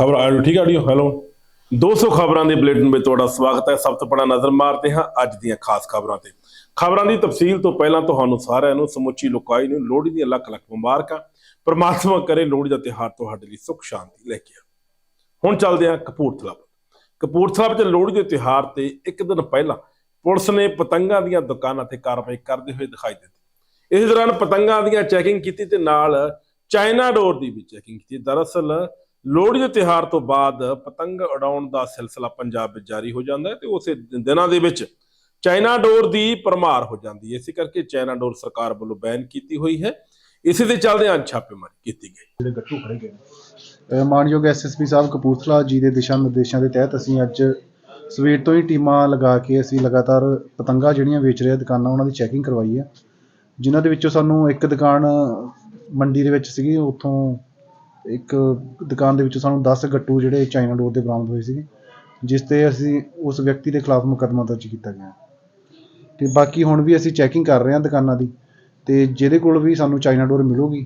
ਖਬਰ ਆਡੀਓ ਠੀਕ audio? Hello? 200 ਖਬਰਾਂ ਦੇ ਬੁਲੇਟਿਨ ਵਿੱਚ ਤੁਹਾਡਾ ਸਵਾਗਤ ਹੈ। ਸਭ ਤੋਂ ਪਹਿਲਾਂ ਨਜ਼ਰ ਮਾਰਦੇ ਹਾਂ ਅੱਜ ਦੀਆਂ ਖਾਸ ਖਬਰਾਂ ਤੇ। ਖਬਰਾਂ ਦੀ ਤਫਸੀਲ ਤੋਂ ਪਹਿਲਾਂ ਤੁਹਾਨੂੰ ਸਾਰਿਆਂ ਨੂੰ ਸਮੁੱਚੀ ਲੋਕਾਈ ਨੂੰ ਲੋਹੜੀ ਦੀਆਂ ਲੱਖ ਲੱਖ ਮੁਬਾਰਕਾਂ। ਪ੍ਰਮਾਤਮਾ ਕਰੇ ਲੋਹੜੀ ਦਾ ਤਿਉਹਾਰ ਤੁਹਾਡੇ ਲਈ ਸੁੱਖ, ਸ਼ਾਂਤੀ ਲੈ ਕੇ ਆਵੇ। ਹੁਣ ਚੱਲਦੇ ਹਾਂ ਕਪੂਰਥਲਾ ਕਪੂਰਥਲਾ ਵਿੱਚ ਲੋਹੜੀ ਦੇ ਤਿਉਹਾਰ ਤੇ ਇੱਕ ਦਿਨ ਪਹਿਲਾਂ ਪੁਲਿਸ ਨੇ ਪਤੰਗਾਂ ਦੀਆਂ ਦੁਕਾਨਾਂ ਤੇ ਕਾਰਵਾਈ ਕਰਦੇ ਹੋਏ ਦਿਖਾਈ ਦਿੱਤੀ। ਇਸ ਦੌਰਾਨ ਪਤੰਗਾਂ ਦੀਆਂ ਚੈਕਿੰਗ ਕੀਤੀ ਤੇ ਨਾਲ ਚਾਈਨਾ ਡੋਰ ਦੀ ਵੀ ਚੈਕਿੰਗ ਕੀਤੀ। ਦਰਅਸਲ ਲੋਹੜੀ ਦੇ ਤਿਉਹਾਰ ਤੋਂ ਬਾਅਦ ਪਤੰਗ ਉਡਾਉਣ ਦਾ ਸਿਲਸਿਲਾ ਪੰਜਾਬ ਵਿੱਚ ਜਾਰੀ ਹੋ ਜਾਂਦਾ ਹੈ ਤੇ ਉਸੇ ਦਿਨਾਂ ਦੇ ਵਿੱਚ ਚਾਈਨਾ ਡੋਰ ਦੀ ਪਰਮਾਰ ਹੋ ਜਾਂਦੀ ਹੈ। ਇਸੇ ਕਰਕੇ ਚਾਈਨਾ ਡੋਰ ਸਰਕਾਰ ਵੱਲੋਂ ਬੈਨ ਕੀਤੀ ਹੋਈ ਹੈ। ਇਸੇ ਦੇ ਚੱਲਦੇ ਅੱਜ ਛਾਪੇਮਾਰੀ ਕੀਤੀ ਗਈ। ਅ, ਮਾਨਯੋਗ ਐਸਐਸਪੀ ਸਾਹਿਬ ਕਪੂਰਥਲਾ ਜੀ ਦੇ ਦਿਸ਼ਾ ਨਿਰਦੇਸ਼ਾਂ ਦੇ ਤਹਿਤ ਅਸੀਂ ਅੱਜ ਸਵੇਰ ਤੋਂ ਹੀ ਟੀਮਾਂ ਲਗਾ ਕੇ ਅਸੀਂ ਲਗਾਤਾਰ ਪਤੰਗਾ ਜਿਹੜੀਆਂ ਵੇਚ ਰਹੇ ਦੁਕਾਨਾਂ ਉਹਨਾਂ ਦੀ ਚੈਕਿੰਗ ਕਰਵਾਈ ਹੈ। ਜਿਨ੍ਹਾਂ ਦੇ ਵਿੱਚੋਂ ਸਾਨੂੰ ਇੱਕ ਦੁਕਾਨ ਮੰਡੀ ਦੇ ਵਿੱਚ ਸੀਗੀ ਉੱਥੋਂ ਇੱਕ ਦੁਕਾਨ ਦੇ ਵਿੱਚੋਂ ਸਾਨੂੰ ਦਸ ਗੱਟੂ ਜਿਹੜੇ ਚਾਈਨਾ ਡੋਰ ਦੇ ਬਰਾਮਦ ਹੋਏ ਸੀਗੇ, ਜਿਸ ਤੇ ਅਸੀਂ ਉਸ ਵਿਅਕਤੀ ਦੇ ਖਿਲਾਫ ਮੁਕੱਦਮਾ ਦਰਜ ਕੀਤਾ ਗਿਆ। ਅਤੇ ਬਾਕੀ ਹੁਣ ਵੀ ਅਸੀਂ ਚੈਕਿੰਗ ਕਰ ਰਹੇ ਹਾਂ ਦੁਕਾਨਾਂ ਦੀ ਅਤੇ ਜਿਹਦੇ ਕੋਲ ਵੀ ਸਾਨੂੰ ਚਾਈਨਾ ਡੋਰ ਮਿਲੂਗੀ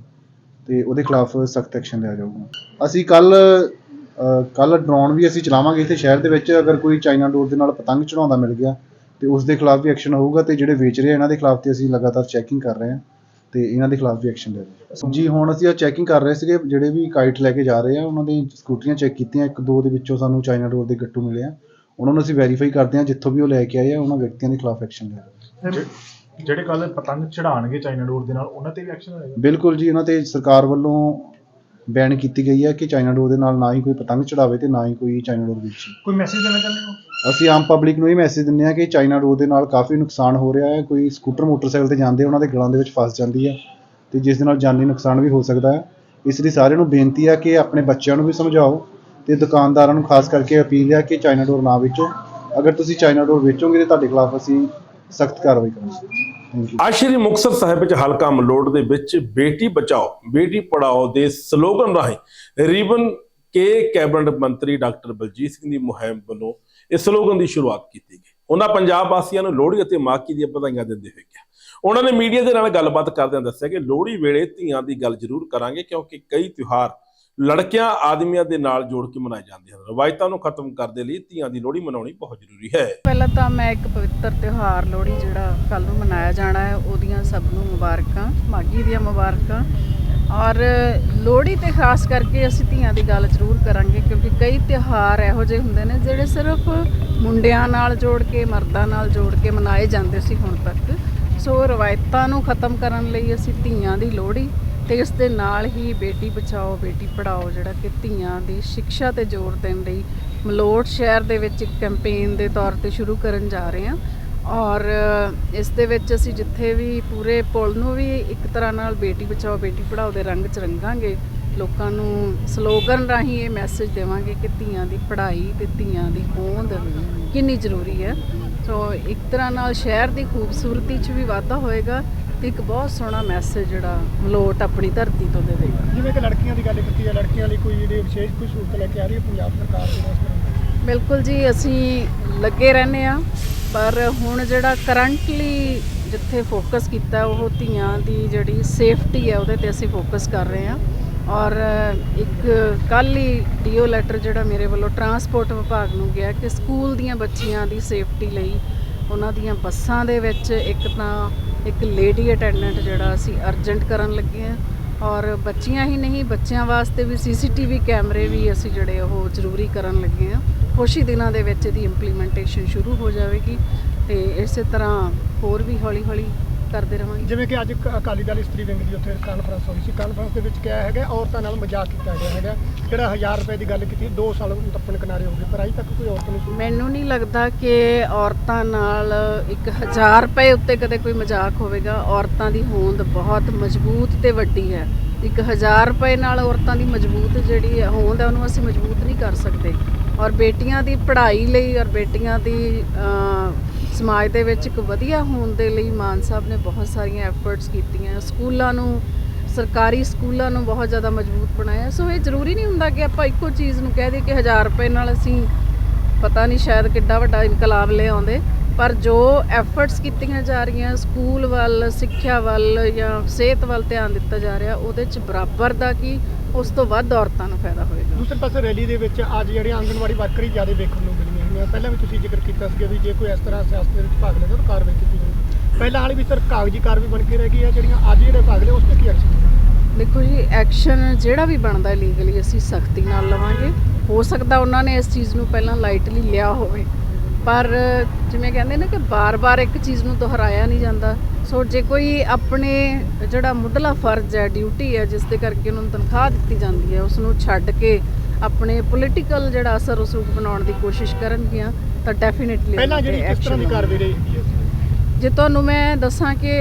ਅਤੇ ਉਹਦੇ ਖਿਲਾਫ ਸਖਤ ਐਕਸ਼ਨ ਲਿਆ ਜਾਊਗਾ। ਅਸੀਂ ਕੱਲ੍ਹ ਕੱਲ੍ਹ ਡਰੋਨ ਵੀ ਅਸੀਂ ਚਲਾਵਾਂਗੇ, ਇੱਥੇ ਸ਼ਹਿਰ ਦੇ ਵਿੱਚ ਅਗਰ ਕੋਈ ਚਾਈਨਾ ਡੋਰ ਦੇ ਨਾਲ ਪਤੰਗ ਚੜਾਉਂਦਾ ਮਿਲ ਗਿਆ, ਤੇ ਉਸ ਦੇ ਖਿਲਾਫ ਵੀ ਐਕਸ਼ਨ ਹੋਊਗਾ ਅਤੇ ਜਿਹੜੇ ਵੇਚ ਰਹੇ ਆ, ਇਹਨਾਂ ਦੇ ਖਿਲਾਫ ਤੇ ਅਸੀਂ ਲਗਾਤਾਰ ਚੈਕਿੰਗ ਕਰ ਰਹੇ ਹਾਂ। ਤੇ ਇਹਨਾਂ ਦੇ ਖਿਲਾਫ ਵੀ ਐਕਸ਼ਨ ਲਿਆ ਜਾਊਗਾ ਜੀ ਹੁਣ ਅਸੀਂ ਆ ਚੈਕਿੰਗ ਕਰ ਰਹੇ ਸੀਗੇ ਜਿਹੜੇ ਵੀ ਕਾਈਟ ਲੈ ਕੇ ਜਾ ਰਹੇ ਆ ਉਹਨਾਂ ਦੀ ਸਕੂਟਰੀਆਂ ਚੈੱਕ ਕੀਤੀਆਂ ਇੱਕ ਦੋ ਦੇ ਵਿੱਚੋਂ ਸਾਨੂੰ ਚਾਈਨਾ ਡੋਰ ਦੇ ਗੱਟੂ ਮਿਲੇ ਆ। ਉਹਨਾਂ ਨੂੰ ਅਸੀਂ ਵੈਰੀਫਾਈ ਕਰਦੇ ਹਾਂ ਜਿੱਥੋਂ ਵੀ ਉਹ ਲੈ ਕੇ ਆਏ ਆ ਉਹਨਾਂ ਵਿਅਕਤੀਆਂ ਦੇ ਖਿਲਾਫ ਐਕਸ਼ਨ ਲਿਆ ਜਾਊਗਾ ਜਿਹੜੇ- ਜਿਹੜੇ ਕੱਲ ਪਤੰਗ ਚੜਾਣਗੇ ਚਾਈਨਾ ਡੋਰ ਦੇ ਨਾਲ ਉਹਨਾਂ ਤੇ ਵੀ ਐਕਸ਼ਨ ਹੋਏਗਾ? ਬਿਲਕੁਲ ਜੀ ਇਹਨਾਂ ਤੇ ਸਰਕਾਰ ਵੱਲੋਂ ਬੈਨ ਕੀਤੀ ਗਈ ਹੈ ਕਿ ਚਾਈਨਾ ਡੋਰ ਦੇ ਨਾਲ ਨਾ ਹੀ ਕੋਈ ਪਤੰਗ ਚੜਾਵੇ ਤੇ ਨਾ ਹੀ ਕੋਈ ਚਾਈਨਾ ਡੋਰ ਵੇਚੇ। ਕੋਈ ਮੈਸੇਜ ਦੇਣਾ ਚਾਹੁੰਦੇ ਹੋ? ਅਸੀਂ ਆਮ ਪਬਲਿਕ ਨੂੰ ਇਹ ਮੈਸੇਜ ਦਿੰਦੇ ਹਾਂ ਕਿ ਚਾਈਨਾ ਡੋਰ ਦੇ ਨਾਲ ਕਾਫੀ ਨੁਕਸਾਨ ਹੋ ਰਿਹਾ ਹੈ। ਕੋਈ ਸਕੂਟਰ, ਮੋਟਰਸਾਈਕਲ ਤੇ ਜਾਂਦੇ ਉਹਨਾਂ ਦੇ ਗਲਾਂ ਦੇ ਵਿੱਚ ਫਸ ਜਾਂਦੀ ਹੈ ਅਤੇ ਜਿਸ ਦੇ ਨਾਲ ਜਾਨੀ ਨੁਕਸਾਨ ਵੀ ਹੋ ਸਕਦਾ ਹੈ। ਇਸ ਲਈ ਸਾਰਿਆਂ ਨੂੰ ਬੇਨਤੀ ਹੈ ਕਿ ਆਪਣੇ ਬੱਚਿਆਂ ਨੂੰ ਵੀ ਸਮਝਾਓ ਅਤੇ ਦੁਕਾਨਦਾਰਾਂ ਨੂੰ ਖਾਸ ਕਰਕੇ ਅਪੀਲ ਹੈ ਕਿ ਚਾਈਨਾ ਡੋਰ ਨਾ ਵੇਚੋ। ਅਗਰ ਤੁਸੀਂ ਚਾਈਨਾ ਡੋਰ ਵੇਚੋਗੇ ਤਾਂ ਤੁਹਾਡੇ ਖਿਲਾਫ ਅਸੀਂ ਸਖਤ ਕਾਰਵਾਈ ਕਰਾਂਗੇ। ਅੱਜ ਸ਼੍ਰੀ ਮੁਕਤਸਰ ਸਾਹਿਬ ਵਿੱਚ ਹਲਕਾ ਮਲੋੜ ਦੇ ਵਿੱਚ ਬੇਟੀ ਬਚਾਓ, ਬੇਟੀ ਪੜਾਓ ਦੇ ਸਲੋਗਨ ਰਾਹੀਂ ਰਿਬਨ ਕੇ ਕੈਬਨਿਟ ਮੰਤਰੀ ਡਾਕਟਰ ਬਲਜੀਤ ਸਿੰਘ ਦੀ ਮੁਹਿੰਮ ਵੱਲੋਂ ਇਸ ਸਲੋਗਨ ਦੀ ਸ਼ੁਰੂਆਤ ਕੀਤੀ ਗਈ। ਉਹਨਾਂ ਪੰਜਾਬ ਵਾਸੀਆਂ ਨੂੰ ਲੋਹੜੀ ਅਤੇ ਮਾਘੀ ਦੀਆਂ ਵਧਾਈਆਂ ਦਿੰਦੇ ਹੋਏ ਕਿਹਾ। ਉਹਨਾਂ ਨੇ ਮੀਡੀਆ ਦੇ ਨਾਲ ਗੱਲਬਾਤ ਕਰਦਿਆਂ ਦੱਸਿਆ ਕਿ ਲੋਹੜੀ ਵੇਲੇ ਧੀਆਂ ਦੀ ਗੱਲ ਜ਼ਰੂਰ ਕਰਾਂਗੇ ਕਿਉਂਕਿ ਕਈ ਤਿਉਹਾਰ ਲੜਕਿਆਂ ਆਦਮੀਆਂ ਦੇ ਨਾਲ ਜੋੜ ਕੇ ਮਨਾਏ ਜਾਂਦੇ ਹਨ। ਰਵਾਇਤਾਂ ਨੂੰ ਖਤਮ ਕਰਨ ਦੇ ਲਈ ਧੀਆਂ ਦੀ ਲੋਹੜੀ ਮਨਾਉਣੀ ਬਹੁਤ ਜ਼ਰੂਰੀ ਹੈ। ਪਹਿਲਾਂ ਤਾਂ ਮੈਂ ਇੱਕ ਪਵਿੱਤਰ ਤਿਉਹਾਰ ਲੋਹੜੀ ਜਿਹੜਾ ਕੱਲ ਨੂੰ ਮਨਾਇਆ ਜਾਣਾ ਹੈ, ਉਹਦੀਆਂ ਸਭ ਨੂੰ ਮੁਬਾਰਕਾਂ, ਮਾਘੀ ਦੀਆਂ ਮੁਬਾਰਕਾਂ ਔਰ ਲੋਹੜੀ ਤੇ ਖਾਸ ਕਰਕੇ ਅਸੀਂ ਧੀਆਂ ਦੀ ਗੱਲ ਜ਼ਰੂਰ ਕਰਾਂਗੇ, ਕਿਉਂਕਿ ਕਈ ਤਿਉਹਾਰ ਇਹੋ ਜਿਹੇ ਹੁੰਦੇ ਨੇ ਜਿਹੜੇ ਸਿਰਫ ਮੁੰਡਿਆਂ ਨਾਲ ਜੋੜ ਕੇ, ਮਰਦਾਂ ਨਾਲ ਜੋੜ ਕੇ ਮਨਾਏ ਜਾਂਦੇ ਸੀ ਹੁਣ ਤੱਕ। ਸੋ ਰਵਾਇਤਾਂ ਨੂੰ ਖਤਮ ਕਰਨ ਲਈ ਅਸੀਂ ਧੀਆਂ ਦੀ ਲੋਹੜੀ ਤੇ ਇਸ ਦੇ ਨਾਲ ਹੀ ਬੇਟੀ ਬਚਾਓ, ਬੇਟੀ ਪੜਾਓ ਜਿਹੜਾ ਕਿ ਧੀਆਂ ਦੀ ਸਿੱਖਿਆ ਤੇ ਜ਼ੋਰ ਦੇਣ ਲਈ ਮਲੋਟ ਸ਼ਹਿਰ ਦੇ ਵਿੱਚ ਇੱਕ ਕੈਂਪੇਨ ਦੇ ਤੌਰ ਤੇ ਸ਼ੁਰੂ ਕਰਨ ਜਾ ਰਹੇ ਹਾਂ। ਔਰ ਇਸ ਦੇ ਵਿੱਚ ਅਸੀਂ ਜਿੱਥੇ ਵੀ ਪੂਰੇ ਪੁਲ ਨੂੰ ਵੀ ਇੱਕ ਤਰ੍ਹਾਂ ਨਾਲ ਬੇਟੀ ਬਚਾਓ ਬੇਟੀ ਪੜਾਓ ਦੇ ਰੰਗ ਚ ਰੰਗਾਂਗੇ ਲੋਕਾਂ ਨੂੰ ਸਲੋਗਨ ਰਾਹੀਂ ਇਹ ਮੈਸੇਜ ਦੇਵਾਂਗੇ ਕਿ ਧੀਆਂ ਦੀ ਪੜ੍ਹਾਈ ਤੇ ਧੀਆਂ ਦੀ ਹੋਂਦ ਕਿੰਨੀ ਜ਼ਰੂਰੀ ਹੈ। ਸੋ ਇੱਕ ਤਰ੍ਹਾਂ ਨਾਲ ਸ਼ਹਿਰ ਦੀ ਖੂਬਸੂਰਤੀ 'ਚ ਵੀ ਵਾਧਾ ਹੋਏਗਾ ਤੇ ਇੱਕ ਬਹੁਤ ਸੋਹਣਾ ਮੈਸੇਜ ਜਿਹੜਾ ਮਲੋਟ ਆਪਣੀ ਧਰਤੀ ਤੋਂ ਦੇਵੇਗਾ ਜਿਵੇਂ ਕਿ ਲੜਕੀਆਂ ਦੀ ਗੱਲ ਕੀਤੀ ਹੈ ਲੜਕੀਆਂ ਲਈ ਕੋਈ ਜਿਹੜੀ ਵਿਸ਼ੇਸ਼ ਕੋਈ ਸਹੂਲਤ ਲੈ ਕੇ ਆ ਰਹੀ ਹੈ ਪੰਜਾਬ ਸਰਕਾਰ ਦੇ ਵਾਸਤੇ ਬਿਲਕੁਲ ਜੀ ਅਸੀਂ ਲੱਗੇ ਰਹਿੰਦੇ ਆ ਪਰ ਹੁਣ ਜਿਹੜਾ ਕਰੰਟਲੀ ਜਿੱਥੇ ਫੋਕਸ ਕੀਤਾ ਉਹ ਧੀਆਂ ਦੀ ਜਿਹੜੀ ਸੇਫਟੀ ਹੈ ਉਹਦੇ ਤੇ ਅਸੀਂ ਫੋਕਸ ਕਰ ਰਹੇ ਹਾਂ। ਔਰ ਇੱਕ ਕੱਲ੍ਹ ਹੀ ਡੀਓ ਲੈਟਰ ਜਿਹੜਾ ਮੇਰੇ ਵੱਲੋਂ ਟਰਾਂਸਪੋਰਟ ਵਿਭਾਗ ਨੂੰ ਗਿਆ ਕਿ ਸਕੂਲ ਦੀਆਂ ਬੱਚੀਆਂ ਦੀ ਸੇਫਟੀ ਲਈ ਉਹਨਾਂ ਦੀਆਂ ਬੱਸਾਂ ਦੇ ਵਿੱਚ ਇੱਕ ਤਾਂ ਇੱਕ ਲੇਡੀ ਅਟੈਂਡੈਂਟ ਜਿਹੜਾ ਅਸੀਂ ਅਰਜੈਂਟ ਕਰਨ ਲੱਗੇ ਹਾਂ। ਔਰ ਬੱਚੀਆਂ ਹੀ ਨਹੀਂ, ਬੱਚਿਆਂ ਵਾਸਤੇ ਵੀ ਸੀਸੀਟੀਵੀ ਕੈਮਰੇ ਵੀ ਅਸੀਂ ਜਿਹੜੇ ਉਹ ਜ਼ਰੂਰੀ ਕਰਨ ਲੱਗੇ ਹਾਂ। ਕੁਛ ਹੀ ਦਿਨਾਂ ਦੇ ਵਿੱਚ ਇਹਦੀ ਇੰਪਲੀਮੈਂਟੇਸ਼ਨ ਸ਼ੁਰੂ ਹੋ ਜਾਵੇਗੀ ਤੇ ਇਸੇ ਤਰ੍ਹਾਂ ਹੋਰ ਵੀ ਹੌਲੀ ਹੌਲੀ ਕਰਦੇ ਰਵਾਂਗੇ। ਜਿਵੇਂ ਕਿ ਅੱਜ ਅਕਾਲੀ ਦਲ ਇਸਤਰੀ ਵਿੰਗ ਦੀ ਉੱਥੇ ਕਾਨਫਰੰਸ ਹੋਈ ਸੀ। ਕਾਨਫਰੰਸ ਦੇ ਵਿੱਚ ਕਿਹਾ ਹੈਗਾ ਔਰਤਾਂ ਨਾਲ ਮਜ਼ਾਕ ਕੀਤਾ ਗਿਆ ਹੈਗਾ। ਜਿਹੜਾ 1000 ਰੁਪਏ ਦੀ ਗੱਲ ਕੀਤੀ 2 ਸਾਲ ਟੱਪਣ ਕਿਨਾਰੇ ਹੋ ਗਏ ਪਰ ਅਜੇ ਤੱਕ ਕੋਈ ਔਰਤ ਨਹੀਂ ਸੁਣੀ। ਮੈਨੂੰ ਨਹੀਂ ਲੱਗਦਾ ਕਿ ਔਰਤਾਂ ਨਾਲ 1000 ਰੁਪਏ ਉੱਤੇ ਕਦੇ ਕੋਈ ਮਜ਼ਾਕ ਹੋਵੇਗਾ। ਔਰਤਾਂ ਦੀ ਹੋਂਦ ਬਹੁਤ ਮਜ਼ਬੂਤ ਤੇ ਵੱਡੀ ਹੈ। 1000 ਰੁਪਏ ਨਾਲ ਔਰਤਾਂ ਦੀ ਮਜ਼ਬੂਤ ਜਿਹੜੀ ਹੋਂਦ ਹੈ ਉਹਨੂੰ ਅਸੀਂ ਮਜ਼ਬੂਤ ਨਹੀਂ ਕਰ ਸਕਦੇ। ਔਰ ਬੇਟੀਆਂ ਦੀ ਪੜ੍ਹਾਈ ਲਈ ਔਰ ਬੇਟੀਆਂ ਦੀ ਸਮਾਜ ਦੇ ਵਿੱਚ ਇੱਕ ਵਧੀਆ ਹੋਣ ਦੇ ਲਈ ਮਾਨ ਸਾਹਿਬ ਨੇ ਬਹੁਤ ਸਾਰੀਆਂ ਐਫਰਟਸ ਕੀਤੀਆਂ। ਸਕੂਲਾਂ ਨੂੰ, ਸਰਕਾਰੀ ਸਕੂਲਾਂ ਨੂੰ ਬਹੁਤ ਜ਼ਿਆਦਾ ਮਜ਼ਬੂਤ ਬਣਾਇਆ। ਸੋ ਇਹ ਜ਼ਰੂਰੀ ਨਹੀਂ ਹੁੰਦਾ ਕਿ ਆਪਾਂ ਇੱਕੋ ਚੀਜ਼ ਨੂੰ ਕਹਿ ਦਈਏ ਕਿ 1000 ਰੁਪਏ ਨਾਲ ਅਸੀਂ ਪਤਾ ਨਹੀਂ ਸ਼ਾਇਦ ਕਿੱਡਾ ਵੱਡਾ ਇਨਕਲਾਬ ਲੈ ਆਉਂਦੇ। ਪਰ ਜੋ ਐਫਰਟਸ ਕੀਤੀਆਂ ਜਾ ਰਹੀਆਂ ਸਕੂਲ ਵੱਲ ਸਿੱਖਿਆ ਵੱਲ ਜਾਂ ਸਿਹਤ ਵੱਲ ਧਿਆਨ ਦਿੱਤਾ ਜਾ ਰਿਹਾ ਉਹਦੇ ਚ ਬਰਾਬਰ ਦਾ ਕੀ ਉਸ ਤੋਂ ਵੱਧ ਔਰਤਾਂ ਨੂੰ ਫਾਇਦਾ ਹੋਏਗਾ। ਦੂਸਰੇ ਪਾਸੇ ਰੈਲੀ ਦੇ ਵਿੱਚ ਅੱਜ ਜਿਹੜੀਆਂ ਆਂਗਣਵਾੜੀ ਵਰਕਰ ਹੀ ਜ਼ਿਆਦਾ ਵੇਖਣ ਨੂੰ ਮਿਲੀਆਂ ਹੋਈਆਂ ਪਹਿਲਾਂ ਵੀ ਤੁਸੀਂ ਜ਼ਿਕਰ ਕੀਤਾ ਸੀ ਵੀ ਜੇ ਕੋਈ ਇਸ ਤਰ੍ਹਾਂ ਸਿਆਸਤ ਦੇ ਵਿੱਚ ਭਾਗ ਲੈਂਦਾ ਤਾਂ ਕਾਰਵਾਈ ਕੀਤੀ ਜਾਊਗੀ। ਪਹਿਲਾਂ ਵਾਲੀ ਵੀ ਸਰ ਕਾਗਜ਼ੀ ਕਾਰਵਾਈ ਬਣ ਕੇ ਰਹਿ ਗਈ ਹੈ ਜਿਹੜੀਆਂ ਅੱਜ ਜਿਹੜੇ ਭਾਗ ਲਏ ਉਸ ਤੇ ਕੀ ਐਕਸ਼ਨ ਦੇਖੋ ਜੀ ਐਕਸ਼ਨ ਜਿਹੜਾ ਵੀ ਬਣਦਾ ਲੀਗਲੀ ਅਸੀਂ ਸਖਤੀ ਨਾਲ ਲਵਾਂਗੇ। ਹੋ ਸਕਦਾ ਉਹਨਾਂ ਨੇ ਇਸ ਚੀਜ਼ ਨੂੰ ਪਹਿਲਾਂ ਲਾਈਟਲੀ ਲਿਆ ਹੋਵੇ। ਪਰ ਜਿਵੇਂ ਕਹਿੰਦੇ ਨੇ ਕਿ ਬਾਰ-ਬਾਰ ਇੱਕ ਚੀਜ਼ ਨੂੰ ਦੁਹਰਾਇਆ ਨਹੀਂ ਜਾਂਦਾ। ਸੋ ਜੇ ਕੋਈ ਆਪਣੇ ਜਿਹੜਾ ਮੁੱਢਲਾ ਫਰਜ਼ ਹੈ ਡਿਊਟੀ ਹੈ ਜਿਸ ਦੇ ਕਰਕੇ ਉਹਨਾਂ ਤਨਖਾਹ ਦਿੱਤੀ ਜਾਂਦੀ ਹੈ ਉਸ ਨੂੰ ਛੱਡ ਕੇ ਆਪਣੇ ਪੋਲੀਟੀਕਲ ਜਿਹੜਾ ਅਸਰ ਰਸੂਖ ਬਣਾਉਣ ਦੀ ਕੋਸ਼ਿਸ਼ ਕਰਨਗੀਆਂ ਤਾਂ ਡੈਫੀਨਿਟਲੀ ਪਹਿਲਾਂ ਜਿਹੜੀ ਕਿਸ ਤਰ੍ਹਾਂ ਦੀ ਕਾਰਵਾਈ ਰਹੀ ਹੈ ਜੇ ਤੁਹਾਨੂੰ ਮੈਂ ਦੱਸਾਂ ਕਿ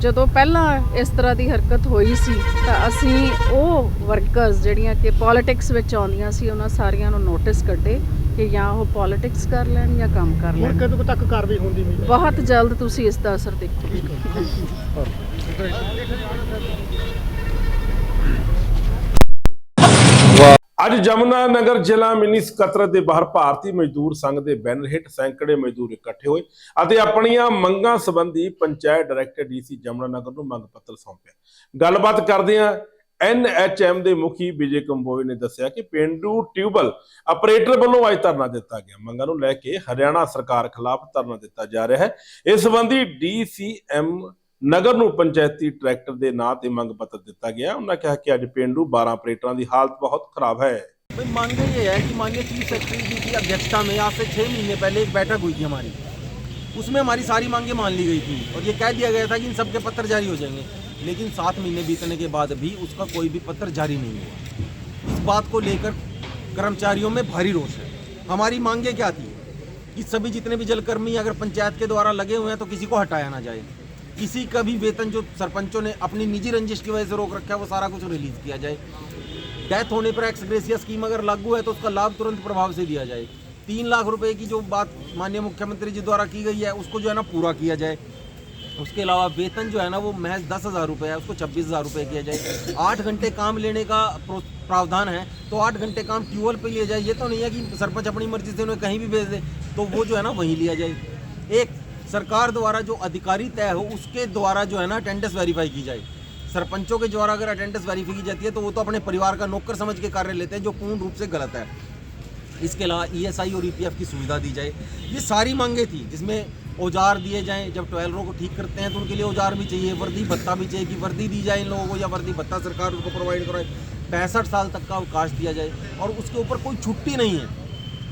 ਜਦੋਂ ਪਹਿਲਾਂ ਇਸ ਤਰ੍ਹਾਂ ਦੀ ਹਰਕਤ ਹੋਈ ਸੀ ਤਾਂ ਅਸੀਂ ਉਹ ਵਰਕਰਸ ਜਿਹੜੀਆਂ ਕਿ ਪੋਲਿਟਿਕਸ ਵਿੱਚ ਆਉਂਦੀਆਂ ਸੀ ਉਹਨਾਂ ਸਾਰੀਆਂ ਨੂੰ ਨੋਟਿਸ ਕੱਢੇ। ਕਿ ਜਾਂ ਉਹ ਪੋਲਿਟਿਕਸ ਕਰ ਲੈਣ ਜਾਂ ਕੰਮ ਕਰ ਹੁਣ ਲੈਣ। ਕਦੋਂ ਤੱਕ ਕਾਰਵਾਈ ਹੁੰਦੀ ਹੋਈ ਬਹੁਤ ਜਲਦ ਤੁਸੀਂ ਇਸ ਦਾ ਅਸਰ ਦੇਖੋਗੇ ਅੱਜ ਜਮਨਾ ਨਗਰ ਜ਼ਿਲ੍ਹਾ ਮਿੰਨੀ ਸਕੱਤਰਤ ਦੇ ਬਾਹਰ ਭਾਰਤੀ ਮਜ਼ਦੂਰ ਸੰਘ ਦੇ ਬੈਨਰ ਹੇਠ ਸੈਂਕੜੇ ਮਜ਼ਦੂਰ ਇਕੱਠੇ ਹੋਏ ਅਤੇ ਆਪਣੀਆਂ ਮੰਗਾਂ ਸੰਬੰਧੀ ਪੰਚਾਇਤ ਡਾਇਰੈਕਟਰ ਡੀਸੀ ਜਮਨਾ ਨਗਰ ਨੂੰ ਮੰਗ ਪੱਤਰ ਸੌਂਪਿਆ। ਗੱਲਬਾਤ ਕਰਦੇ ਹਾਂ ਐਨਐਚਐਮ ਦੇ ਮੁਖੀ ਵਿਜੇ ਕੰਬੋਏ ਨੇ ਦੱਸਿਆ ਕਿ ਪਿੰਡੂ ਟਿਊਬਲ ਆਪਰੇਟਰ ਵੱਲੋਂ ਅੱਜ ਧਰਨਾ ਦਿੱਤਾ ਗਿਆ ਮੰਗਾਂ ਨੂੰ ਲੈ ਕੇ ਹਰਿਆਣਾ ਸਰਕਾਰ ਖਿਲਾਫ ਧਰਨਾ ਦਿੱਤਾ ਜਾ ਰਿਹਾ ਹੈ ਇਸ ਸੰਬੰਧੀ ਡੀਸੀਐਮ ਨਗਰ ਨੂੰ ਪੰਚਾਇਤੀ ਟਰੈਕਟਰ ਦੇ ਨਾਂ ਤੇ ਮੰਗ ਪੱਤਰ ਦਿੱਤਾ ਗਿਆ ਉਹਨਾਂ ਕਿਹਾ ਕਿ ਅੱਜ ਪਿੰਡੂ 12 ਆਪਰੇਟਰਾਂ ਦੀ ਹਾਲਤ ਬਹੁਤ ਖਰਾਬ ਹੈ भाई मांगे ये है कि माननीय चीफ सेक्रेटरी जी की अध्यक्षता में आज से छः महीने पहले एक बैठक हुई थी हमारी उसमें हमारी सारी मांगे मान ली गई थी और ये कह दिया गया था कि इन सबके पत्र जारी हो जाएंगे लेकिन सात महीने बीतने के बाद भी उसका कोई भी पत्र जारी नहीं हुआ। इस बात को लेकर कर्मचारियों में भारी रोष है। हमारी मांगे क्या थी? कि सभी जितने भी जलकर्मी अगर पंचायत के द्वारा लगे हुए हैं तो किसी को हटाया ना जाए। किसी का भी वेतन जो सरपंचों ने अपनी निजी रंजिश की वजह से रोक रखा है, वो सारा कुछ रिलीज़ किया जाए। डेथ होने पर एक्सग्रेसिया स्कीम अगर लागू है तो उसका लाभ तुरंत प्रभाव से दिया जाए। तीन लाख रुपए की जो बात माननीय मुख्यमंत्री जी द्वारा की गई है, उसको जो है ना पूरा किया जाए। उसके अलावा वेतन जो है ना, वो महज दस हज़ार रुपये है, उसको छब्बीस हज़ार रुपये किया जाए। आठ घंटे काम लेने का प्रावधान है तो आठ घंटे काम ट्यूबवेल पे लिया जाए। ये तो नहीं है कि सरपंच अपनी मर्ज़ी से उन्हें कहीं भी भेज दे तो वो जो है ना, वहीं लिया जाए। एक, सरकार द्वारा जो अधिकारी तय हो, उसके द्वारा जो है ना अटेंडेंस वेरीफाई की जाए। सरपंचों के द्वारा अगर अटेंडेंस वेरीफाई की जाती है तो वो तो अपने परिवार का नौकर समझ के कार्य लेते हैं, जो पूर्ण रूप से गलत है। इसके अलावा ईएसआई और ईपीएफ की सुविधा दी जाए। ये सारी मांगे थी, जिसमें औज़ार दिए जाएँ, जब ट्वेल्वरों को ठीक करते हैं तो उनके लिए औज़ार भी चाहिए, वर्दी भत्ता भी चाहिए कि वर्दी दी जाए इन लोगों को या वर्दी भत्ता सरकार उनको प्रोवाइड कराए। पैंसठ साल तक का अवकाश दिया जाए और उसके ऊपर कोई छुट्टी नहीं है।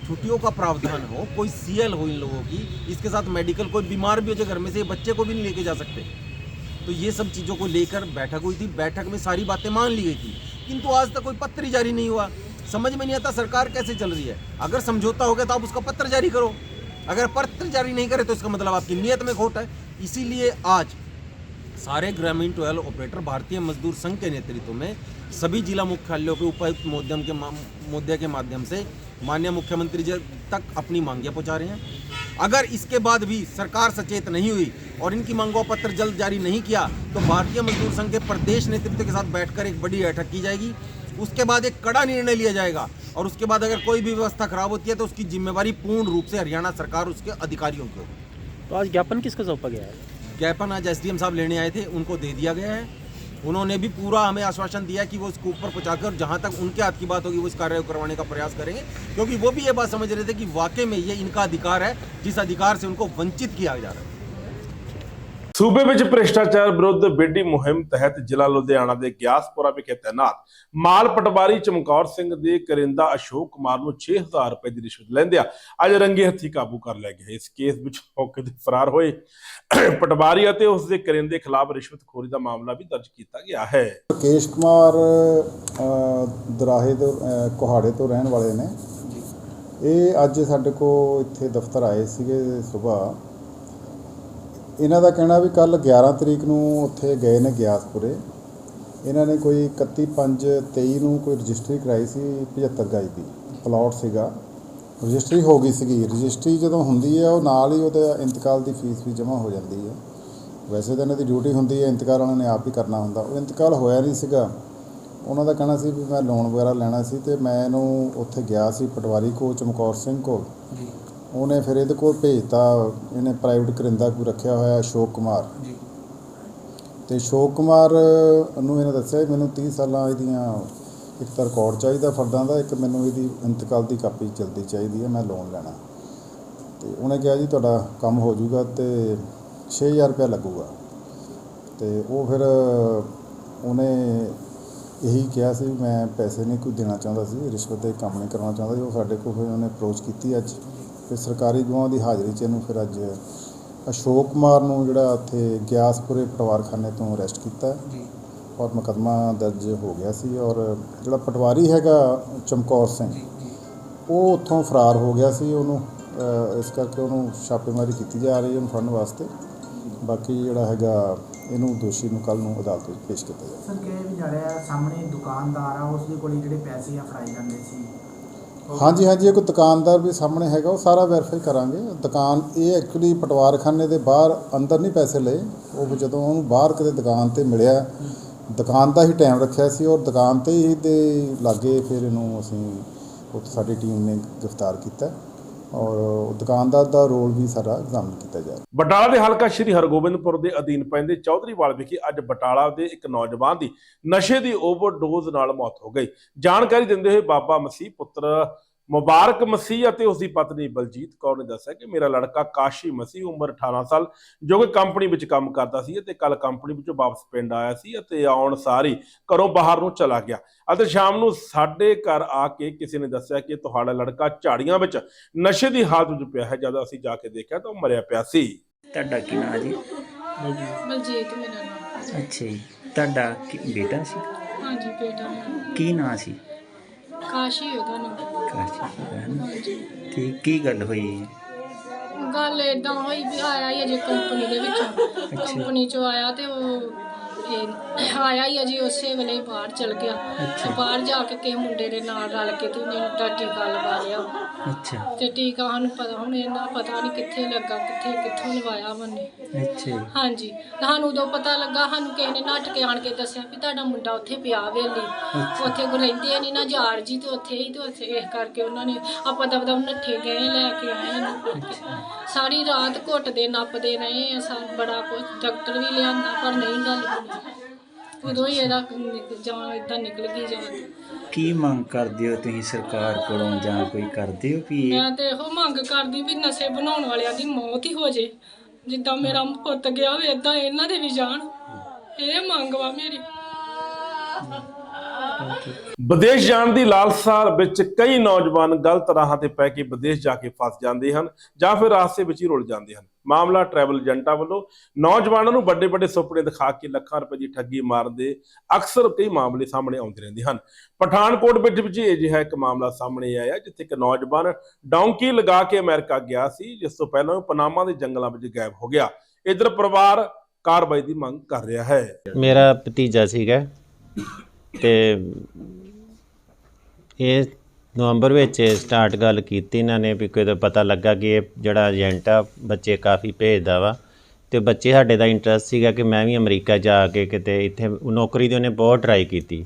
छुट्टियों का प्रावधान हो, कोई सीएल हो इन लोगों की, इसके साथ मेडिकल कोई बीमार भी हो जाए, घर में से बच्चे को भी नहीं लेके जा सकते। तो ये सब चीज़ों को लेकर बैठक हुई थी, बैठक में सारी बातें मान ली गई थी, किंतु आज तक कोई पत्र ही जारी नहीं हुआ। समझ में नहीं आता सरकार कैसे चल रही है। अगर समझौता हो गया तो आप उसका पत्र जारी करो। अगर पत्र जारी नहीं करे तो इसका मतलब आपकी नीयत में खोट है। इसीलिए आज सारे ग्रामीण ट्वेल्व ऑपरेटर भारतीय मजदूर संघ के नेतृत्व में सभी जिला मुख्यालयों के उपायुक्त मोद्यम के मुद्दे के माध्यम से माननीय मुख्यमंत्री जी तक अपनी मांगे पहुँचा रहे हैं। अगर इसके बाद भी सरकार सचेत नहीं हुई और इनकी मांगों पत्र जल्द जारी नहीं किया तो भारतीय मजदूर संघ के प्रदेश नेतृत्व के साथ बैठकर एक बड़ी बैठक की जाएगी। उसके बाद एक कड़ा निर्णय लिया जाएगा और उसके बाद अगर कोई भी व्यवस्था खराब होती है तो उसकी जिम्मेवारी पूर्ण रूप से हरियाणा सरकार उसके अधिकारियों की होगी। तो आज ज्ञापन किसको सौंपा गया है? ज्ञापन आज एसडीएम साहब लेने आए थे उनको दे दिया गया है। उन्होंने भी पूरा हमें आश्वासन दिया कि वो उसको ऊपर पहुंचाकर जहाँ तक उनके हाथ की बात होगी वो इस कार्य को करवाने का प्रयास करेंगे। क्योंकि वो भी ये बात समझ रहे थे कि वाकई में ये इनका अधिकार है जिस अधिकार से उनको वंचित किया जा रहा है। ਸੂਬੇ ਵਿੱਚ ਭ੍ਰਿਸ਼ਟਾਚਾਰ ਵਿਰੁੱਧ ਬੇਡੀ ਮੁਹਿੰਮ ਤਹਿਤ ਜ਼ਿਲ੍ਹਾ ਲੁਧਿਆਣਾ ਦੇ ਗਿਆਸਪੁਰਾ ਵਿਖੇ ਤੈਨਾਤ। ਮਾਲ ਪਟਵਾਰੀ ਚਮਕੌਰ ਸਿੰਘ ਦੇ ਕਰਿੰਦਾ ਅਸ਼ੋਕ ਕੁਮਾਰ ਨੂੰ 6000 ਰੁਪਏ ਦੀ ਰਿਸ਼ਵਤ ਲੈਂਦਿਆਂ ਅੱਜ ਰੰਗੇ ਹੱਥੀ ਕਾਬੂ ਕਰ ਲਿਆ ਗਿਆ। ਇਸ ਕੇਸ ਵਿੱਚ ਮੌਕੇ ਤੇ ਫਰਾਰ ਹੋਏ ਪਟਵਾਰੀ ਅਤੇ ਉਸ ਦੇ ਕਰਿੰਦੇ ਖਿਲਾਫ ਰਿਸ਼ਵਤਖੋਰੀ ਦਾ ਮਾਮਲਾ ਵੀ ਦਰਜ ਕੀਤਾ ਗਿਆ ਹੈ। ਰਾਕੇਸ਼ ਕੁਮਾਰ ਦਰਾਹੇ ਤੋਂ ਕੁਹਾੜੇ ਤੋਂ ਰਹਿਣ ਵਾਲੇ ਨੇ। ਇਹ ਅੱਜ ਸਾਡੇ ਕੋ ਇੱਥੇ ਦਫ਼ਤਰ ਆਏ ਸੀਗੇ ਸਵੇਰ ਇਹਨਾਂ ਦਾ ਕਹਿਣਾ ਵੀ ਕੱਲ 11 ਤਰੀਕ ਨੂੰ ਉੱਥੇ ਗਏ ਨੇ ਗਿਆਸਪੁਰੇ। ਇਹਨਾਂ ਨੇ ਕੋਈ 31 5 23 ਨੂੰ ਕੋਈ ਰਜਿਸਟਰੀ ਕਰਾਈ ਸੀ 75 ਗਾਈ ਦੀ, ਪਲਾਟ ਸੀਗਾ। ਰਜਿਸਟਰੀ ਹੋ ਗਈ ਸੀਗੀ। ਰਜਿਸਟਰੀ ਜਦੋਂ ਹੁੰਦੀ ਹੈ, ਉਹ ਨਾਲ ਹੀ ਉਹਦੇ ਇੰਤਕਾਲ ਦੀ ਫੀਸ ਵੀ ਜਮ੍ਹਾਂ ਹੋ ਜਾਂਦੀ ਹੈ। ਵੈਸੇ ਤਾਂ ਇਹਨਾਂ ਦੀ ਡਿਊਟੀ ਹੁੰਦੀ ਹੈ, ਇੰਤਕਾਲ ਉਹਨਾਂ ਨੇ ਆਪ ਹੀ ਕਰਨਾ ਹੁੰਦਾ। ਉਹ ਇੰਤਕਾਲ ਹੋਇਆ ਨਹੀਂ ਸੀਗਾ। ਉਹਨਾਂ ਦਾ ਕਹਿਣਾ ਸੀ ਵੀ ਮੈਂ ਲੋਨ ਵਗੈਰਾ ਲੈਣਾ ਸੀ ਤੇ ਮੈਂ ਇਹਨੂੰ ਉੱਥੇ ਗਿਆ ਸੀ ਪਟਵਾਰੀ ਕੋ ਚਮਕੌਰ ਸਿੰਘ ਕੋਲ। ਉਹਨੇ ਫਿਰ ਇਹਦੇ ਕੋਲ ਭੇਜਤਾ ਇਹਨੇ ਪ੍ਰਾਈਵੇਟ ਕਰਿੰਦਾ ਕੋਈ ਰੱਖਿਆ ਹੋਇਆ ਅਸ਼ੋਕ ਕੁਮਾਰ। ਜੀ। ਤੇ ਅਸ਼ੋਕ ਕੁਮਾਰ ਨੂੰ ਇਹਨੇ ਦੱਸਿਆ ਮੈਨੂੰ 30 ਸਾਲਾਂ ਇਹਦੀਆਂ ਇੱਕ ਤਾਂ ਰਿਕਾਰਡ ਚਾਹੀਦਾ ਫਰਦਾਂ ਦਾ ਇੱਕ ਮੈਨੂੰ ਇਹਦੀ ਇੰਤਕਾਲ ਦੀ ਕਾਪੀ ਜਲਦੀ ਚਾਹੀਦੀ ਹੈ ਮੈਂ ਲੋਨ ਲੈਣਾ। ਤੇ ਉਹਨੇ ਕਿਹਾ ਜੀ ਤੁਹਾਡਾ ਕੰਮ ਹੋ ਜਾਊਗਾ ਤੇ 6000 ਰੁਪਇਆ ਲੱਗੂਗਾ। ਤੇ ਉਹ ਫਿਰ ਉਹਨੇ ਇਹੀ ਕਿਹਾ ਸੀ ਮੈਂ ਪੈਸੇ ਨਹੀਂ ਕੋਈ ਦੇਣਾ ਚਾਹੁੰਦਾ ਸੀ ਰਿਸ਼ਵਤ ਦੇ ਕੰਮ ਨਹੀਂ ਕਰਾਉਣਾ ਚਾਹੁੰਦਾ ਸੀ ਉਹ ਸਾਡੇ ਕੋਲ ਫਿਰ ਉਹਨੇ ਅਪਰੋਚ ਕੀਤੀ ਅੱਜ। ਤੇ ਸਰਕਾਰੀ ਗਵਾਹਾਂ ਦੀ ਹਾਜ਼ਰੀ 'ਚ ਇਹਨੂੰ ਫਿਰ ਅੱਜ ਅਸ਼ੋਕ ਕੁਮਾਰ ਨੂੰ ਜਿਹੜਾ ਉੱਥੇ ਗਿਆਸਪੁਰੇ ਪਟਵਾਰਖਾਨੇ ਤੋਂ ਅਰੈਸਟ ਕੀਤਾ। ਜੀ। ਔਰ ਮੁਕੱਦਮਾ ਦਰਜ ਹੋ ਗਿਆ ਸੀ ਔਰ ਜਿਹੜਾ ਪਟਵਾਰੀ ਹੈਗਾ ਚਮਕੌਰ ਸਿੰਘ ਉਹ ਉੱਥੋਂ ਫਰਾਰ ਹੋ ਗਿਆ ਸੀ। ਉਹਨੂੰ ਇਸ ਕਰਕੇ ਉਹਨੂੰ ਛਾਪੇਮਾਰੀ ਕੀਤੀ ਜਾ ਰਹੀ ਹੈ ਉਹਨੂੰ ਫੜਨ ਵਾਸਤੇ। ਬਾਕੀ ਜਿਹੜਾ ਹੈਗਾ ਇਹਨੂੰ ਦੋਸ਼ੀ ਨੂੰ ਕੱਲ ਨੂੰ ਅਦਾਲਤ ਵਿੱਚ ਪੇਸ਼ ਕੀਤਾ ਜਾਵੇਗਾ ਸਰ ਕਿਹਾ ਵੀ ਸਾਹਮਣੇ ਦੁਕਾਨਦਾਰ ਆ ਉਸ ਦੇ ਕੋਲ ਜਿਹੜੇ ਪੈਸੇ ਆ ਫੜਾਏ ਜਾਂਦੇ ਸੀ। ਹਾਂਜੀ ਹਾਂਜੀ, ਇਹ ਕੋਈ ਦੁਕਾਨਦਾਰ ਵੀ ਸਾਹਮਣੇ ਹੈਗਾ, ਉਹ ਸਾਰਾ ਵੈਰੀਫਾਈ ਕਰਾਂਗੇ। ਦੁਕਾਨ, ਇਹ ਐਕਚੁਅਲੀ ਪਟਵਾਰਖਾਨੇ ਦੇ ਬਾਹਰ ਅੰਦਰ ਨਹੀਂ ਪੈਸੇ ਲਏ। ਉਹ ਫਿਰ ਜਦੋਂ ਉਹਨੂੰ ਬਾਹਰ ਕਿਤੇ ਦੁਕਾਨ ਤੇ ਮਿਲਿਆ, ਦੁਕਾਨ ਦਾ ਹੀ ਟਾਈਮ ਰੱਖਿਆ ਸੀ ਔਰ ਦੁਕਾਨ ਤੇ ਹੀ ਦੇ ਲਾਗੇ ਫਿਰ ਇਹਨੂੰ ਅਸੀਂ ਉੱਥੇ ਸਾਡੀ ਟੀਮ ਨੇ ਗ੍ਰਿਫਤਾਰ ਕੀਤਾ। ਔਰ ਦੁਕਾਨਦਾਰ ਦਾ ਰੋਲ ਵੀ ਸਾਰਾ ਐਗਜ਼ਾਮਨ ਕੀਤਾ ਜਾ ਰਿਹਾ ਬਟਾਲਾ ਦੇ ਹਲਕਾ ਸ਼੍ਰੀ ਹਰਗੋਬਿੰਦਪੁਰ ਦੇ ਅਧੀਨ ਪੈਂਦੇ ਚੌਧਰੀਵਾਲ ਵਿਖੇ ਅੱਜ ਬਟਾਲਾ ਦੇ ਇੱਕ ਨੌਜਵਾਨ ਦੀ ਨਸ਼ੇ ਦੀ ਓਵਰਡੋਜ਼ ਨਾਲ ਮੌਤ ਹੋ ਗਈ। ਜਾਣਕਾਰੀ ਦਿੰਦੇ ਹੋਏ ਬਾਬਾ ਮਸੀਹ ਪੁੱਤਰ ਮੁਬਾਰਕ ਮਸੀਹ ਅਤੇ ਉਸ ਦੀ ਪਤਨੀ ਬਲਜੀਤ ਕੌਰ ਨੇ ਦੱਸਿਆ ਕਿ ਮੇਰਾ ਲੜਕਾ ਕਾਸ਼ੀ ਮਸੀਹ ਉਮਰ 18 ਸਾਲ ਜੋ ਕਿ ਕੰਪਨੀ ਵਿੱਚ ਕੰਮ ਕਰਦਾ ਸੀ ਅਤੇ ਕੱਲ ਕੰਪਨੀ ਵਿੱਚੋਂ ਵਾਪਸ ਪਿੰਡ ਆਇਆ ਸੀ ਅਤੇ ਆਉਣ ਸਾਰੀ ਘਰੋਂ ਬਾਹਰ ਨੂੰ ਚਲਾ ਗਿਆ। ਅਤੇ ਸ਼ਾਮ ਨੂੰ ਸਾਡੇ ਘਰ ਆ ਕੇ ਕਿਸੇ ਨੇ ਦੱਸਿਆ ਕਿ ਤੁਹਾਡਾ ਲੜਕਾ ਝਾੜੀਆਂ ਵਿੱਚ ਨਸ਼ੇ ਦੀ ਹਾਲਤ ਵਿੱਚ ਪਿਆ ਹੈ। ਜਦ ਅਸੀਂ ਜਾ ਕੇ ਦੇਖਿਆ ਤਾਂ ਉਹ ਮਰਿਆ ਪਿਆ ਸੀ। ਤੁਹਾਡਾ ਕੀ ਨਾਂ ਜੀ? ਬਲਜੀਤ ਮੇਰਾ ਨਾਮ। ਅੱਛਾ ਜੀ। ਤੁਹਾਡਾ ਕੀ ਬੇਟਾ ਸੀ? ਹਾਂਜੀ ਬੇਟਾ ਕੀ ਨਾਂ ਸੀ? ਕਾਸ਼ੀ ਉਹਦਾ ਨਾਮ ਕਾਸ਼ੀ ਦਾ ਹੈ ਨਾ? ਤੇ ਕੀ ਗੱਲ ਹੋਈ ਗੱਲ ਏਦਾਂ ਹੋਈ ਵੀ ਆਇਆ ਹੀ ਅਜੇ ਕੰਪਨੀ ਦੇ ਵਿੱਚੋਂ। ਕੰਪਨੀ ਚੋਂ ਆਇਆ ਤੇ ਉਹ ਇਹ ਆਇਆ ਹੀ ਅਜੇ ਉਸੇ ਵੇਲੇ ਹੀ ਬਾਹਰ ਚਲ ਗਿਆ। ਤੇ ਬਾਹਰ ਜਾ ਕੇ ਕਿਸੇ ਮੁੰਡੇ ਦੇ ਨਾਲ ਰਲ ਕੇ ਤੇ ਉਹਨੇ ਤਾਂ ਟੀਕਾ ਲਵਾ ਲਿਆ। ਅੱਛਾ। ਤੇ ਟੀਕਾ ਸਾਨੂੰ ਪਤਾ ਹੁਣ ਇਹਨਾਂ ਪਤਾ ਨਹੀਂ ਕਿੱਥੇ ਲੱਗਾ ਕਿੱਥੇ ਕਿੱਥੋਂ ਲਵਾਇਆ ਮੰਨੇ ਅੱਛਾ ਜੀ। ਹਾਂਜੀ। ਤੇ ਸਾਨੂੰ ਉਦੋਂ ਪਤਾ ਲੱਗਾ ਸਾਨੂੰ ਕਿਸੇ ਨੇ ਨੱਠ ਕੇ ਆਣ ਕੇ ਦੱਸਿਆ ਵੀ ਤੁਹਾਡਾ ਮੁੰਡਾ ਉੱਥੇ ਪਿਆ ਵੇਲੀ। ਉੱਥੇ ਕੋ ਰਹਿੰਦੇ ਨਹੀਂ ਨਾ ਜਾੜ ਜੀ ਤੇ ਉੱਥੇ ਹੀ ਤੇ ਉੱਥੇ ਇਸ ਕਰਕੇ ਉਹਨਾਂ ਨੇ ਆਪਾਂ ਦਬਦਾ ਨੱਠੇ ਗਏ ਲੈ ਕੇ ਆਏ। ਇਹਨੂੰ ਕੇ। ਸਾਰੀ ਰਾਤ ਘੁੱਟਦੇ ਨੱਪਦੇ ਰਹੇ ਆ ਸਾ ਬੜਾ ਕੁਝ ਡਾਕਟਰ ਵੀ ਲਿਆਂਦਾ ਪਰ ਨਹੀਂ ਗੱਲ ਬਣੀ ਉਦੋਂ ਹੀ ਇਹਦਾ ਨਿਕ- ਜਾਨ ਇਦਾਂ ਨਿਕਲ ਗਈ ਜਾਨ। ਕੀ ਮੰਗ ਕਰਦੇ ਹੋ ਤੁਸੀਂ ਸਰਕਾਰ ਕੋਲੋਂ ਜਾਂ ਕੋਈ ਕਰਦੇ ਹੋ ਵੀ ਇਹ? ਮੈਂ ਤੇ ਇਹੋ ਮੰਗ ਕਰਦੀ ਵੀ ਨਸ਼ੇ ਬਣਾਉਣ ਵਾਲਿਆਂ ਦੀ ਮੌਤ ਹੀ ਹੋ ਜੇ। ਜਿੱਦਾਂ ਮੇਰਾ ਪੁੱਤ ਗਿਆ ਹੋਵੇ ਇਦਾਂ ਇਹਨਾਂ ਦੇ ਵੀ ਜਾਣ ਇਹ ਮੰਗ ਵਾ ਮੇਰੀ। ਵਿਦੇਸ਼ ਜਾਣ ਦੀ ਲਾਲਸਾ ਵਿੱਚ ਕਈ ਨੌਜਵਾਨ ਗਲਤ ਰਾਹਾਂ ਤੇ ਪੈ ਕੇ ਵਿਦੇਸ਼ ਜਾ ਕੇ ਫਸ ਜਾਂਦੇ ਹਨ ਜਾਂ ਫਿਰ ਰਾਸਤੇ ਵਿੱਚ ਹੀ ਰੁਲ ਜਾਂਦੇ ਹਨ। ਮਾਮਲਾ ਟਰੈਵਲ ਏਜੰਟਾਂ ਵੱਲੋਂ ਨੌਜਵਾਨਾਂ ਨੂੰ ਵੱਡੇ ਵੱਡੇ ਸੁਪਨੇ ਦਿਖਾ ਕੇ ਲੱਖਾਂ ਰੁਪਏ ਦੀ ਠੱਗੀ ਮਾਰਨ ਦੇ ਅਕਸਰ ਕਈ ਮਾਮਲੇ ਸਾਹਮਣੇ ਆਉਂਦੇ ਰਹਿੰਦੇ ਹਨ। ਪਠਾਨਕੋਟ ਵਿੱਚ ਵੀ ਅਜਿਹਾ ਇੱਕ ਮਾਮਲਾ ਸਾਹਮਣੇ ਆਇਆ ਜਿੱਥੇ ਇੱਕ ਨੌਜਵਾਨ ਡੌਂਕੀ ਲਗਾ ਕੇ ਅਮਰੀਕਾ ਗਿਆ ਸੀ, ਜਿਸ ਤੋਂ ਪਹਿਲਾਂ ਉਹ ਪਨਾਮਾ ਦੇ ਜੰਗਲਾਂ ਵਿੱਚ ਗਾਇਬ ਹੋ ਗਿਆ। ਇਧਰ ਪਰਿਵਾਰ ਕਾਰਵਾਈ ਦੀ ਮੰਗ ਕਰ ਰਿਹਾ ਹੈ। ਮੇਰਾ ਭਤੀਜਾ ਸੀਗਾ ਤੇ ਇਹ ਨਵੰਬਰ ਵਿੱਚ ਸਟਾਰਟ ਗੱਲ ਕੀਤੀ ਇਹਨਾਂ ਨੇ ਵੀ ਕਿਤੇ ਪਤਾ ਲੱਗਾ ਕਿ ਇਹ ਜਿਹੜਾ ਏਜੰਟ ਆ, ਬੱਚੇ ਕਾਫੀ ਭੇਜਦਾ ਵਾ। ਤੇ ਬੱਚੇ ਸਾਡੇ ਦਾ ਇੰਟਰਸਟ ਸੀਗਾ ਕਿ ਮੈਂ ਵੀ ਅਮਰੀਕਾ ਜਾ ਕੇ ਕਿਤੇ ਇੱਥੇ ਨੌਕਰੀ ਦੀ ਉਹਨੇ ਬਹੁਤ ਟਰਾਈ ਕੀਤੀ।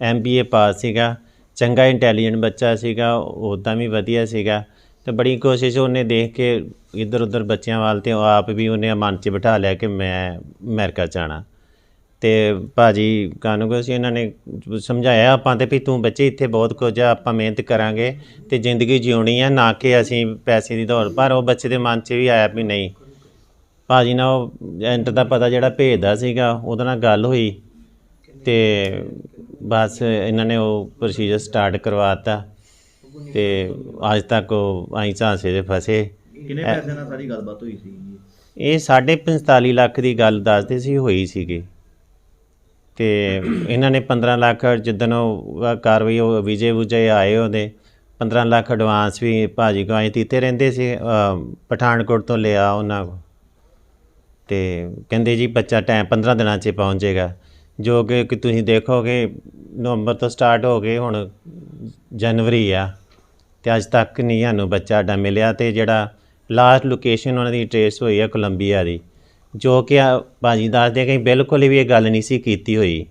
ਐਮਬੀਏ ਪਾਸ ਸੀਗਾ, ਚੰਗਾ ਇੰਟੈਲੀਜੈਂਟ ਬੱਚਾ ਸੀਗਾ ਉੱਦਾਂ ਵੀ ਵਧੀਆ ਸੀਗਾ। ਤੇ ਬੜੀ ਕੋਸ਼ਿਸ਼ ਉਹਨੇ ਦੇਖ ਕੇ ਇੱਧਰ ਉੱਧਰ ਬੱਚਿਆਂ ਵੱਲ ਤੇ ਉਹ ਆਪ ਵੀ ਉਹਨੇ ਮਨ 'ਚ ਬਿਠਾ ਲਿਆ ਕਿ ਮੈਂ ਅਮਰੀਕਾ ਜਾਣਾ। ਤੇ ਭਾਜੀ ਕਾਨੂੰਗੋ ਸੀ ਇਹਨਾਂ ਨੇ ਸਮਝਾਇਆ ਆਪਾਂ ਤੇ ਵੀ ਤੂੰ ਬੱਚੇ ਇੱਥੇ ਬਹੁਤ ਕੁਝ ਆ ਆਪਾਂ ਮਿਹਨਤ ਕਰਾਂਗੇ ਤੇ ਜ਼ਿੰਦਗੀ ਜਿਉਣੀ ਆ ਨਾ ਕਿ ਅਸੀਂ ਪੈਸੇ ਦੀ ਦੌੜ ਪਰ ਉਹ ਬੱਚੇ ਦੇ ਮਨ 'ਚ ਵੀ ਆਇਆ ਵੀ ਨਹੀਂ। ਭਾਜੀ ਨਾਲ ਉਹ ਏਜੰਟ ਦਾ ਪਤਾ ਜਿਹੜਾ ਭੇਜਦਾ ਸੀਗਾ ਉਹਦੇ ਨਾਲ ਗੱਲ ਹੋਈ ਤੇ ਬਸ ਇਹਨਾਂ ਨੇ ਉਹ ਪ੍ਰੋਸੀਜਰ ਸਟਾਰਟ ਕਰਵਾਤਾ ਤੇ ਅੱਜ ਤੱਕ ਉਹ ਆਈ ਝਾਂਸੇ ਦੇ ਫਸੇ। ਕਿੰਨੇ ਪੈਸੇ ਨਾਲ ਸਾਰੀ ਗੱਲਬਾਤ ਹੋਈ ਸੀ ਇਹ ਸਾਢੇ 45 ਲੱਖ ਦੀ ਗੱਲ ਦੱਸਦੇ ਸੀ ਹੋਈ ਸੀਗੀ। ਤੇ ਇਹਨਾਂ ਨੇ 15 ਲੱਖ ਜਿੱਦਣ ਉਹ ਕਾਰਵਾਈ ਉਹ ਵਿਜੇ ਵੁਜੇ ਆਏ ਉਹਦੇ 15 ਲੱਖ ਐਡਵਾਂਸ ਵੀ ਭਾਜੀ ਕੋ ਆਏ ਦਿੱਤੇ ਰਹਿੰਦੇ ਸੀ ਪਠਾਨਕੋਟ ਤੋਂ ਲਿਆ ਉਹਨਾਂ ਕੋ ਤੇ ਕਹਿੰਦੇ ਜੀ ਬੱਚਾ ਟਾਈਮ 15 ਦਿਨਾਂ 'ਚ ਪਹੁੰਚ ਜਾਏਗਾ ਜੋ ਕਿ ਤੁਸੀਂ ਦੇਖੋਗੇ ਨਵੰਬਰ ਤੋਂ ਸਟਾਰਟ ਹੋ ਗਏ ਹੁਣ ਜਨਵਰੀ ਆ, ਤੇ ਅੱਜ ਤੱਕ ਨਹੀਂ ਸਾਨੂੰ ਬੱਚਾ ਸਾਡਾ ਮਿਲਿਆ, ਤੇ ਜਿਹੜਾ ਲਾਸਟ ਲੋਕੇਸ਼ਨ ਉਹਨਾਂ ਦੀ ਟ੍ਰੇਸ ਹੋਈ ਹੈ ਕੋਲੰਬੀਆ ਦੀ। ਜੋ ਕਿ ਭਾਜੀ ਦੱਸਦੇ ਕਿ ਬਿਲਕੁਲ ਵੀ ਇਹ ਗੱਲ ਨਹੀਂ ਸੀ ਕੀਤੀ ਹੋਈ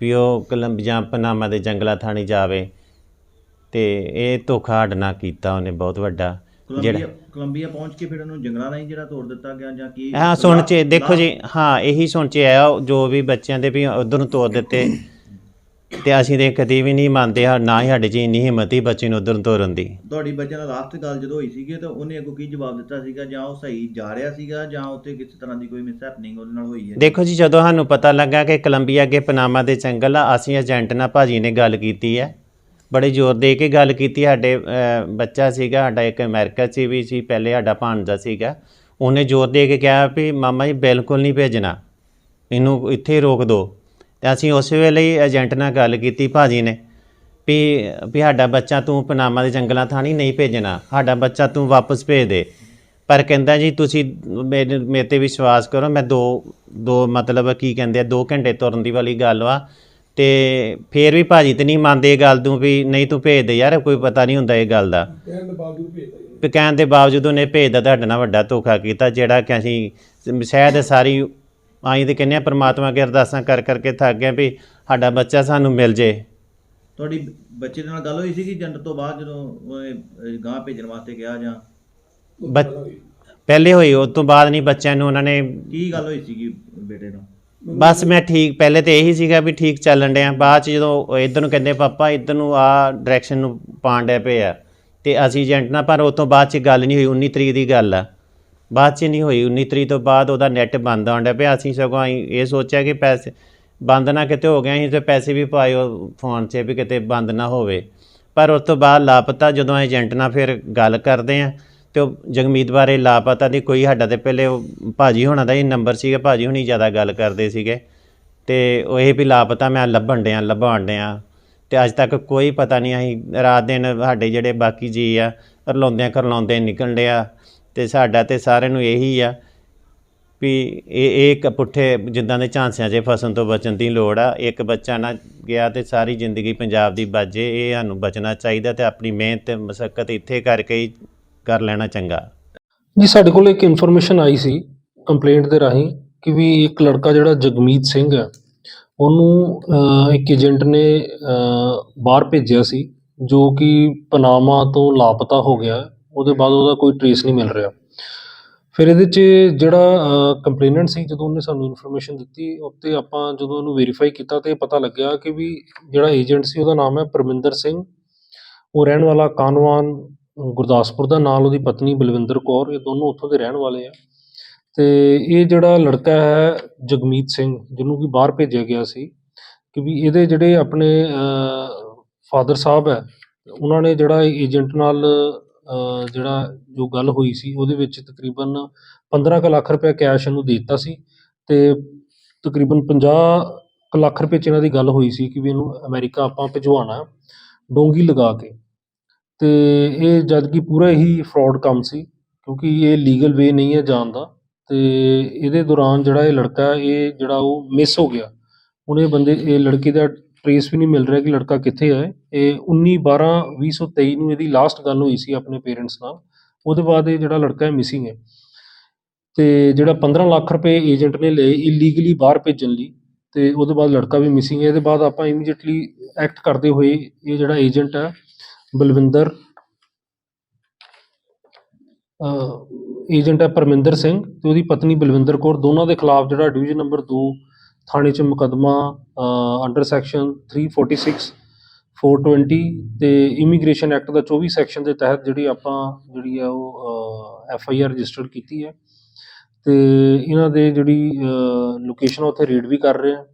ਵੀ ਉਹ ਕੋਲੰਬੀਆ ਪਨਾਮਾ ਦੇ ਜੰਗਲਾਂ ਥਾਣੀ ਜਾਵੇ ਤੇ ਇਹ ਧੋਖਾ ਨਾਲ ਕੀਤਾ ਉਹਨੇ ਬਹੁਤ ਵੱਡਾ ਜਿਹੜਾ ਕੋਲੰਬੀਆ ਪਹੁੰਚ ਕੇ ਫਿਰ ਉਹਨੂੰ ਜੰਗਲਾਂ ਰਾਹੀਂ ਜਿਹੜਾ ਤੋੜ ਦਿੱਤਾ ਗਿਆ ਜਾਂ ਕੀ? ਹਾਂ ਸੁਣ ਚ ਦੇਖੋ ਜੀ ਹਾਂ ਇਹੀ ਸੁਣ ਚ ਆਇਆ ਜੋ ਵੀ ਬੱਚਿਆਂ ਦੇ ਵੀ ਉਧਰ ਨੂੰ ਤੋੜ ਦਿੱਤੇ। ਤੇ ਅਸੀਂ ਤੇ ਕਦੀ ਵੀ ਨਹੀਂ ਮੰਨਦੇ ਹਾਂ ਨਾ ਹੀ ਸਾਡੇ ਚ ਇੰਨੀ ਹਿੰਮਤ ਹੀ ਬੱਚੇ ਨੂੰ ਉਧਰ ਤੋਰਨ ਦੀ। ਤੁਹਾਡੀ ਬੱਚਿਆਂ ਨਾਲ ਲਾਸਟ ਗੱਲ ਜਦੋਂ ਹੋਈ ਸੀਗੀ ਤਾਂ ਉਹਨੇ ਅੱਗੋਂ ਕੀ ਜਵਾਬ ਦਿੱਤਾ ਸੀਗਾ? ਜਾਂ ਉਹ ਸਹੀ ਜਾ ਰਿਹਾ ਸੀਗਾ ਜਾਂ ਉੱਥੇ ਕਿਸੇ ਤਰ੍ਹਾਂ ਦੀ ਕੋਈ ਮਿਸ ਹੈਪਨਿੰਗ ਉਹਦੇ ਨਾਲ ਹੋਈ ਹੈ? ਦੇਖੋ ਜੀ ਜਦੋਂ ਸਾਨੂੰ ਪਤਾ ਲੱਗਾ ਕਿ ਕੋਲੰਬੀਆ ਅੱਗੇ ਪਨਾਮਾ ਦੇ ਜੰਗਲ ਆ ਅਸੀਂ ਏਜੰਟ ਨਾਲ ਭਾਜੀ ਨੇ ਗੱਲ ਕੀਤੀ ਹੈ। ਬੜੇ ਜ਼ੋਰ ਦੇ ਕੇ ਗੱਲ ਕੀਤੀ। ਸਾਡੇ ਅਹ, ਬੱਚਾ ਸੀਗਾ ਸਾਡਾ ਇੱਕ ਅਮਰੀਕਾ 'ਚ ਵੀ ਸੀ ਪਹਿਲੇ ਸਾਡਾ ਭਾਣਜਾ ਸੀਗਾ। ਉਹਨੇ ਜ਼ੋਰ ਦੇ ਕੇ ਕਿਹਾ ਵੀ ਮਾਮਾ ਜੀ ਬਿਲਕੁਲ ਨਹੀਂ ਭੇਜਣਾ। ਇਹਨੂੰ ਇੱਥੇ ਹੀ ਰੋਕ ਦਿਓ ਅਸੀਂ ਉਸ ਵੇਲੇ ਹੀ ਏਜੰਟ ਨਾਲ ਗੱਲ ਕੀਤੀ ਭਾਜੀ ਨੇ ਵੀ ਵੀ ਸਾਡਾ ਬੱਚਾ ਤੂੰ ਪਨਾਮਾ ਦੇ ਜੰਗਲਾਂ ਥਾਣੀ ਨਹੀਂ ਭੇਜਣਾ। ਸਾਡਾ ਬੱਚਾ ਤੂੰ ਵਾਪਸ ਭੇਜ ਦੇ। ਪਰ ਕਹਿੰਦਾ ਜੀ ਤੁਸੀਂ ਮੇਰੇ ਤੇ ਵਿਸ਼ਵਾਸ ਕਰੋ ਮੈਂ ਦੋ ਦੋ ਮਤਲਬ ਕੀ ਕਹਿੰਦੇ ਆ 2 ਘੰਟੇ ਤੁਰਨ ਦੀ ਵਾਲੀ ਗੱਲ ਵਾ। ਤੇ ਫੇਰ ਵੀ ਭਾਜੀ ਤੇ ਨਹੀਂ ਮੰਨਦੇ ਇਹ ਗੱਲ ਤੋਂ ਵੀ ਨਹੀਂ ਤੂੰ ਭੇਜ ਦੇ ਯਾਰ ਕੋਈ ਪਤਾ ਨਹੀਂ ਹੁੰਦਾ ਇਹ ਗੱਲ ਦਾ। ਕਹਿਣ ਦੇ ਬਾਵਜੂਦ ਉਹਨੇ ਭੇਜ ਦਾ ਤੁਹਾਡੇ ਨਾਲ ਵੱਡਾ ਧੋਖਾ ਕੀਤਾ ਜਿਹੜਾ ਕਿ ਅਸੀਂ ਸ਼ਾਇਦ ਸਾਰੀ ਆਈ ਤੇ ਕਹਿੰਦੇ ਆ ਪ੍ਰਮਾਤਮਾ ਅੱਗੇ ਅਰਦਾਸਾਂ ਕਰ ਕਰਕੇ ਥੱਕ ਗਏ ਵੀ ਸਾਡਾ ਬੱਚਾ ਸਾਨੂੰ ਮਿਲ ਜੇ। ਤੁਹਾਡੀ ਬੱਚੇ ਦੇ ਨਾਲ ਗੱਲ ਹੋਈ ਸੀਗੀ ਏਜੰਟ ਤੋਂ ਬਾਅਦ ਜਦੋਂ ਗਾਂ ਭੇਜਣ ਵਾਸਤੇ ਗਿਆ ਜਾਂ? ਪਹਿਲੇ ਹੋਈ ਉਸ ਤੋਂ ਬਾਅਦ ਨਹੀਂ ਬੱਚਿਆਂ ਨੂੰ ਉਹਨਾਂ ਨੇ ਕੀ ਗੱਲ ਹੋਈ ਸੀਗੀ ਬੇਟੇ ਨੂੰ ਬਸ ਮੈਂ ਠੀਕ ਪਹਿਲੇ ਤੇ ਇਹੀ ਸੀਗਾ ਵੀ ਠੀਕ ਚੱਲਣ ਡਿਆ। ਬਾਅਦ ਚ ਜਦੋਂ ਇੱਧਰ ਨੂੰ ਕਹਿੰਦੇ ਪਾਪਾ ਇੱਧਰ ਨੂੰ ਆ ਡਾਇਰੈਕਸ਼ਨ ਨੂੰ ਪਾਣ ਡਿਆ ਪਏ ਆ ਤੇ ਅਸੀਂ ਏਜੰਟ ਨਾਲ ਪਰ ਉਸ ਤੋਂ ਬਾਅਦ ਚ ਗੱਲ ਨਹੀਂ ਹੋਈ 19 ਤਰੀਕ ਦੀ ਗੱਲ ਆ। ਬਾਅਦ ਚ ਨਹੀਂ ਹੋਈ 19 ਤਰੀਕ ਤੋਂ ਬਾਅਦ ਉਹਦਾ ਨੈਟ ਬੰਦ ਆਉਣ ਡਿਆ ਪਿਆ। ਅਸੀਂ ਸਗੋਂ ਅਸੀਂ ਇਹ ਸੋਚਿਆ ਕਿ ਪੈਸੇ ਬੰਦ ਨਾ ਕਿਤੇ ਹੋ ਗਿਆ ਅਸੀਂ ਤੇ ਪੈਸੇ ਵੀ ਪਾਏ ਫੋਨ 'ਚ ਵੀ ਕਿਤੇ ਬੰਦ ਨਾ ਹੋਵੇ। ਪਰ ਉਸ ਤੋਂ ਬਾਅਦ ਲਾਪਤਾ, ਜਦੋਂ ਏਜੰਟ ਨਾਲ ਫਿਰ ਗੱਲ ਕਰਦੇ ਆ, ਤੇ ਉਹ ਜਗਮੀਤ ਬਾਰੇ ਲਾਪਤਾ ਦੀ ਕੋਈ ਸਾਡਾ ਤੇ ਪਹਿਲੇ ਉਹ ਭਾਜੀ ਹੋਣਾ ਦਾ ਹੀ ਨੰਬਰ ਸੀਗਾ, ਭਾਜੀ ਹੁਣੀ ਜ਼ਿਆਦਾ ਗੱਲ ਕਰਦੇ ਸੀਗੇ। ਤੇ ਉਹ ਇਹ ਵੀ ਲਾਪਤਾ, ਮੈਂ ਲੱਭਣ ਡਿਆ ਲੱਭਣ ਡਿਆ। ਤੇ ਅੱਜ ਤੱਕ ਕੋਈ ਪਤਾ ਨਹੀਂ, ਅਸੀਂ ਰਾਤ ਦਿਨ ਸਾਡੇ ਜਿਹੜੇ ਬਾਕੀ ਜੀ ਆ ਰਲਾਉਂਦਿਆਂ ਕਰਲਾਉਂਦੇ ਨਿਕਲ ਡਿਆ। ਤੇ ਸਾਡਾ ਤੇ ਸਾਰਿਆਂ ਨੂੰ ਇਹੀ ਆ ਵੀ ਇਹ ਇਹ ਇੱਕ ਪੁੱਠੇ ਜਿੱਦਾਂ ਦੇ ਝਾਂਸਿਆਂ 'ਚ ਫਸਣ ਤੋਂ ਬਚਣ ਦੀ ਲੋੜ ਆ। ਇੱਕ ਬੱਚਾ ਨਾ ਗਿਆ ਤੇ ਸਾਰੀ ਜ਼ਿੰਦਗੀ ਪੰਜਾਬ ਦੀ ਬਾਜੇ, ਇਹ ਸਾਨੂੰ ਬਚਣਾ ਚਾਹੀਦਾ ਤੇ ਆਪਣੀ ਮਿਹਨਤ ਤੇ ਮਸ਼ੱਕਤ ਇੱਥੇ ਕਰਕੇ ਹੀ ਕਰ ਲੈਣਾ ਚੰਗਾ। ਜੀ, ਸਾਡੇ ਕੋਲ ਇੱਕ ਇਨਫੋਰਮੇਸ਼ਨ ਆਈ ਸੀ ਕੰਪਲੇਂਟ ਦੇ ਰਾਹੀਂ ਕਿ ਵੀ ਇੱਕ ਲੜਕਾ ਜਿਹੜਾ ਜਗਮੀਤ ਸਿੰਘ ਹੈ ਉਹਨੂੰ ਇੱਕ ਏਜੰਟ ਨੇ ਬਾਹਰ ਭੇਜਿਆ ਸੀ ਜੋ ਕਿ ਪਨਾਮਾ ਤੋਂ ਲਾਪਤਾ ਹੋ ਗਿਆ। ਉਹਦੇ ਬਾਅਦ ਉਹਦਾ ਕੋਈ ਟ੍ਰੇਸ ਨਹੀਂ ਮਿਲ ਰਿਹਾ। ਫਿਰ ਇਹਦੇ 'ਚ ਜਿਹੜਾ ਕੰਪਲੇਨੈਂਟ ਸੀ, ਜਦੋਂ ਉਹਨੇ ਸਾਨੂੰ ਇਨਫੋਰਮੇਸ਼ਨ ਦਿੱਤੀ ਉੱਤੇ ਆਪਾਂ ਜਦੋਂ ਉਹਨੂੰ ਵੈਰੀਫਾਈ ਕੀਤਾ ਤੇ ਇਹ ਪਤਾ ਲੱਗਿਆ ਕਿ ਵੀ ਜਿਹੜਾ ਏਜੰਟ ਸੀ, ਉਹਦਾ ਨਾਮ ਹੈ ਪਰਮਿੰਦਰ ਸਿੰਘ। ਉਹ ਰਹਿਣ ਵਾਲਾ ਕਾਨਵਾਨ, ਗੁਰਦਾਸਪੁਰ ਦਾ, ਨਾਲ ਉਹਦੀ ਪਤਨੀ ਬਲਵਿੰਦਰ ਕੌਰ, ਇਹ ਦੋਨੋਂ ਉੱਥੋਂ ਦੇ ਰਹਿਣ ਵਾਲੇ ਆ। ਤੇ ਇਹ ਜਿਹੜਾ ਲੜਕਾ ਹੈ, ਜਗਮੀਤ ਸਿੰਘ, ਜਿਹਨੂੰ ਕਿ ਬਾਹਰ ਭੇਜਿਆ ਗਿਆ ਸੀ, ਕਿ ਵੀ ਇਹਦੇ ਜਿਹੜੇ ਆਪਣੇ ਫਾਦਰ ਸਾਹਿਬ ਹੈ, ਉਹਨਾਂ ਨੇ ਜਿਹੜਾ ਏਜੰਟ ਨਾਲ ਜਿਹੜਾ ਜੋ ਗੱਲ ਹੋਈ ਸੀ, ਉਹਦੇ ਵਿੱਚ ਤਕਰੀਬਨ 15 ਕੁ ਲੱਖ ਰੁਪਏ ਕੈਸ਼ ਇਹਨੂੰ ਦੇ ਦਿੱਤਾ ਸੀ ਤੇ ਤਕਰੀਬਨ 50 ਕੁ ਲੱਖ ਰੁਪਏ 'ਚ ਇਹਨਾਂ ਦੀ ਗੱਲ ਹੋਈ ਸੀ ਕਿ ਵੀ ਇਹਨੂੰ ਅਮਰੀਕਾ ਆਪਾਂ ਭਿਜਵਾਉਣਾ ਡੋਂਗੀ ਲਗਾ ਕੇ। ਤੇ ਇਹ ਜਦ ਕਿ ਪੂਰਾ ਹੀ ਫਰਾਡ ਕੰਮ ਸੀ, ਕਿਉਂਕਿ ਇਹ ਲੀਗਲ ਵੇ ਨਹੀਂ ਹੈ ਜਾਣ ਦਾ। ਤੇ ਇਹਦੇ ਦੌਰਾਨ ਜਿਹੜਾ ਇਹ ਲੜਕਾ ਇਹ ਜਿਹੜਾ ਉਹ ਮਿਸ ਹੋ ਗਿਆ। ਹੁਣ ਇਹ ਬੰਦੇ, ਇਹ ਲੜਕੀ ਦਾ ਟ੍ਰੇਸ ਵੀ ਨਹੀਂ ਮਿਲ ਰਿਹਾ ਕਿ ਲੜਕਾ ਕਿੱਥੇ ਹੈ ਇਹ 19 12 2023 ਨੂੰ ਇਹਦੀ ਲਾਸਟ ਗੱਲ ਹੋਈ ਸੀ ਆਪਣੇ ਪੇਰੈਂਟਸ ਨਾਲ। ਉਹਦੇ ਬਾਅਦ ਇਹ ਜਿਹੜਾ ਲੜਕਾ ਹੈ ਮਿਸਿੰਗ ਹੈ। ਤੇ ਜਿਹੜਾ 15 ਲੱਖ ਰੁਪਏ ਏਜੰਟ ਨੇ ਲਏ ਇਲੀਗਲੀ ਬਾਹਰ ਭੇਜਣ ਲਈ, ਤੇ ਉਹਦੇ ਬਾਅਦ ਲੜਕਾ ਵੀ ਮਿਸਿੰਗ ਹੈ। ਇਹਦੇ ਬਾਅਦ ਆਪਾਂ ਇਮੀਡੀਏਟਲੀ ਐਕਟ ਕਰਦੇ ਹੋਏ ਇਹ ਜਿਹੜਾ ਏਜੰਟ ਹੈ ਬਲਵਿੰਦਰ ਏਜੰਟ ਹੈ ਪਰਮਿੰਦਰ ਸਿੰਘ ਤੇ ਉਹਦੀ ਪਤਨੀ ਬਲਵਿੰਦਰ ਕੌਰ। ਦੋਨਾਂ ਦੇ ਖਿਲਾਫ ਜਿਹੜਾ ਡਿਵੀਜ਼ਨ ਨੰਬਰ 2 ਥਾਣੇ 'ਚ ਮੁਕੱਦਮਾ ਅੰਡਰ ਸੈਕਸ਼ਨ 346 420 ਤੇ ਇਮੀਗ੍ਰੇਸ਼ਨ ਐਕਟ ਦਾ 24 ਸੈਕਸ਼ਨ ਦੇ ਤਹਿਤ ਜਿਹੜੀ ਆਪਾਂ, ਜਿਹੜੀ ਆ ਉਹ ਐਫ ਆਈ ਆਰ ਰਜਿਸਟਰ ਕੀਤੀ ਹੈ। ਤੇ ਇਹਨਾਂ ਦੇ ਜਿਹੜੀ ਲੋਕੇਸ਼ਨ ਉੱਥੇ ਰੀਡ ਵੀ ਕਰ ਰਹੇ ਆ।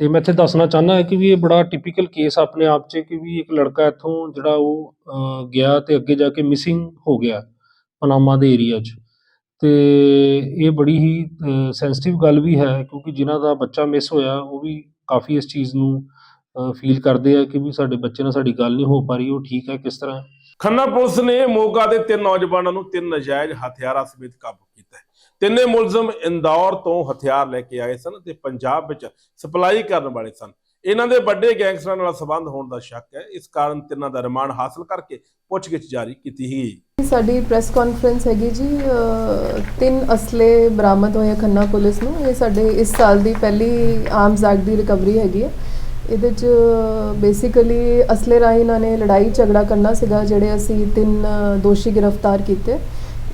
ਤੇ ਮੈਂ ਇੱਥੇ ਦੱਸਣਾ ਚਾਹੁੰਦਾ ਹਾਂ ਕਿ ਵੀ ਇਹ ਬੜਾ ਟਿਪੀਕਲ ਕੇਸ ਆਪਣੇ ਆਪ 'ਚ ਕਿ ਵੀ ਇੱਕ ਲੜਕਾ ਇੱਥੋਂ ਜਿਹੜਾ ਉਹ ਗਿਆ ਤੇ ਅੱਗੇ ਜਾ ਕੇ ਮਿਸਿੰਗ ਹੋ ਗਿਆ, ਪਨਾਮਾ ਦੇ ਏਰੀਆ 'ਚ। ਤੇ ਇਹ ਬੜੀ ਹੀ ਸੈਂਸਿਟਿਵ ਗੱਲ ਵੀ ਹੈ, ਕਿਉਂਕਿ ਜਿਨ੍ਹਾਂ ਦਾ ਬੱਚਾ ਮਿਸ ਹੋਇਆ, ਉਹ ਵੀ ਕਾਫੀ ਇਸ ਚੀਜ਼ ਨੂੰ ਫੀਲ ਕਰਦੇ ਆ ਕਿ ਵੀ ਸਾਡੇ ਬੱਚੇ ਨਾਲ ਸਾਡੀ ਗੱਲ ਨਹੀਂ ਹੋ ਪਾ ਰਹੀ, ਉਹ ਠੀਕ ਹੈ ਕਿਸ ਤਰ੍ਹਾਂ? ਖੰਨਾ ਪੁਲਿਸ ਨੇ ਮੋਗਾ ਦੇ ਤਿੰਨ ਨੌਜਵਾਨਾਂ ਨੂੰ ਤਿੰਨ ਨਜਾਇਜ਼ ਹਥਿਆਰਾਂ ਸਮੇਤ ਕਾਬੂ ਕੀਤਾ ਹੈ। ਤਿੰਨੇ ਮੁਲਜ਼ਮ ਇੰਦੌਰ ਤੋਂ ਹਥਿਆਰ ਲੈ ਕੇ ਆਏ ਸਨ ਤੇ ਪੰਜਾਬ ਵਿੱਚ ਸਪਲਾਈ ਕਰਨ ਵਾਲੇ ਸਨ। ਇਹਨਾਂ ਦੇ ਵੱਡੇ ਗੈਂਗਸਟਰਾਂ ਨਾਲ ਸੰਬੰਧ ਹੋਣ ਦਾ ਸ਼ੱਕ ਹੈ। ਇਸ ਕਾਰਨ ਤਿੰਨਾਂ ਦਾ ਰਿਮਾਂਡ ਹਾਸਲ ਕਰਕੇ ਪੁੱਛਗਿੱਛ ਜਾਰੀ ਕੀਤੀ ਗਈ ਸਾਡੀ ਪ੍ਰੈਸ ਕਾਨਫਰੰਸ ਹੈਗੀ ਜੀ ਤਿੰਨ ਅਸਲੇ ਬਰਾਮਦ ਹੋਏ ਖੰਨਾ ਪੁਲਿਸ ਨੂੰ। ਇਹ ਸਾਡੇ ਇਸ ਸਾਲ ਦੀ ਪਹਿਲੀ ਆਰਮਸ ਐਕਟ ਦੀ ਰਿਕਵਰੀ ਹੈਗੀ ਹੈ ਇਹਦੇ 'ਚ ਬੇਸਿਕਲੀ ਅਸਲੇ ਰਾਹੀਂ ਇਹਨਾਂ ਨੇ ਲੜਾਈ ਝਗੜਾ ਕਰਨਾ ਸੀਗਾ, ਜਿਹੜੇ ਅਸੀਂ ਤਿੰਨ ਦੋਸ਼ੀ ਗ੍ਰਿਫਤਾਰ ਕੀਤੇ।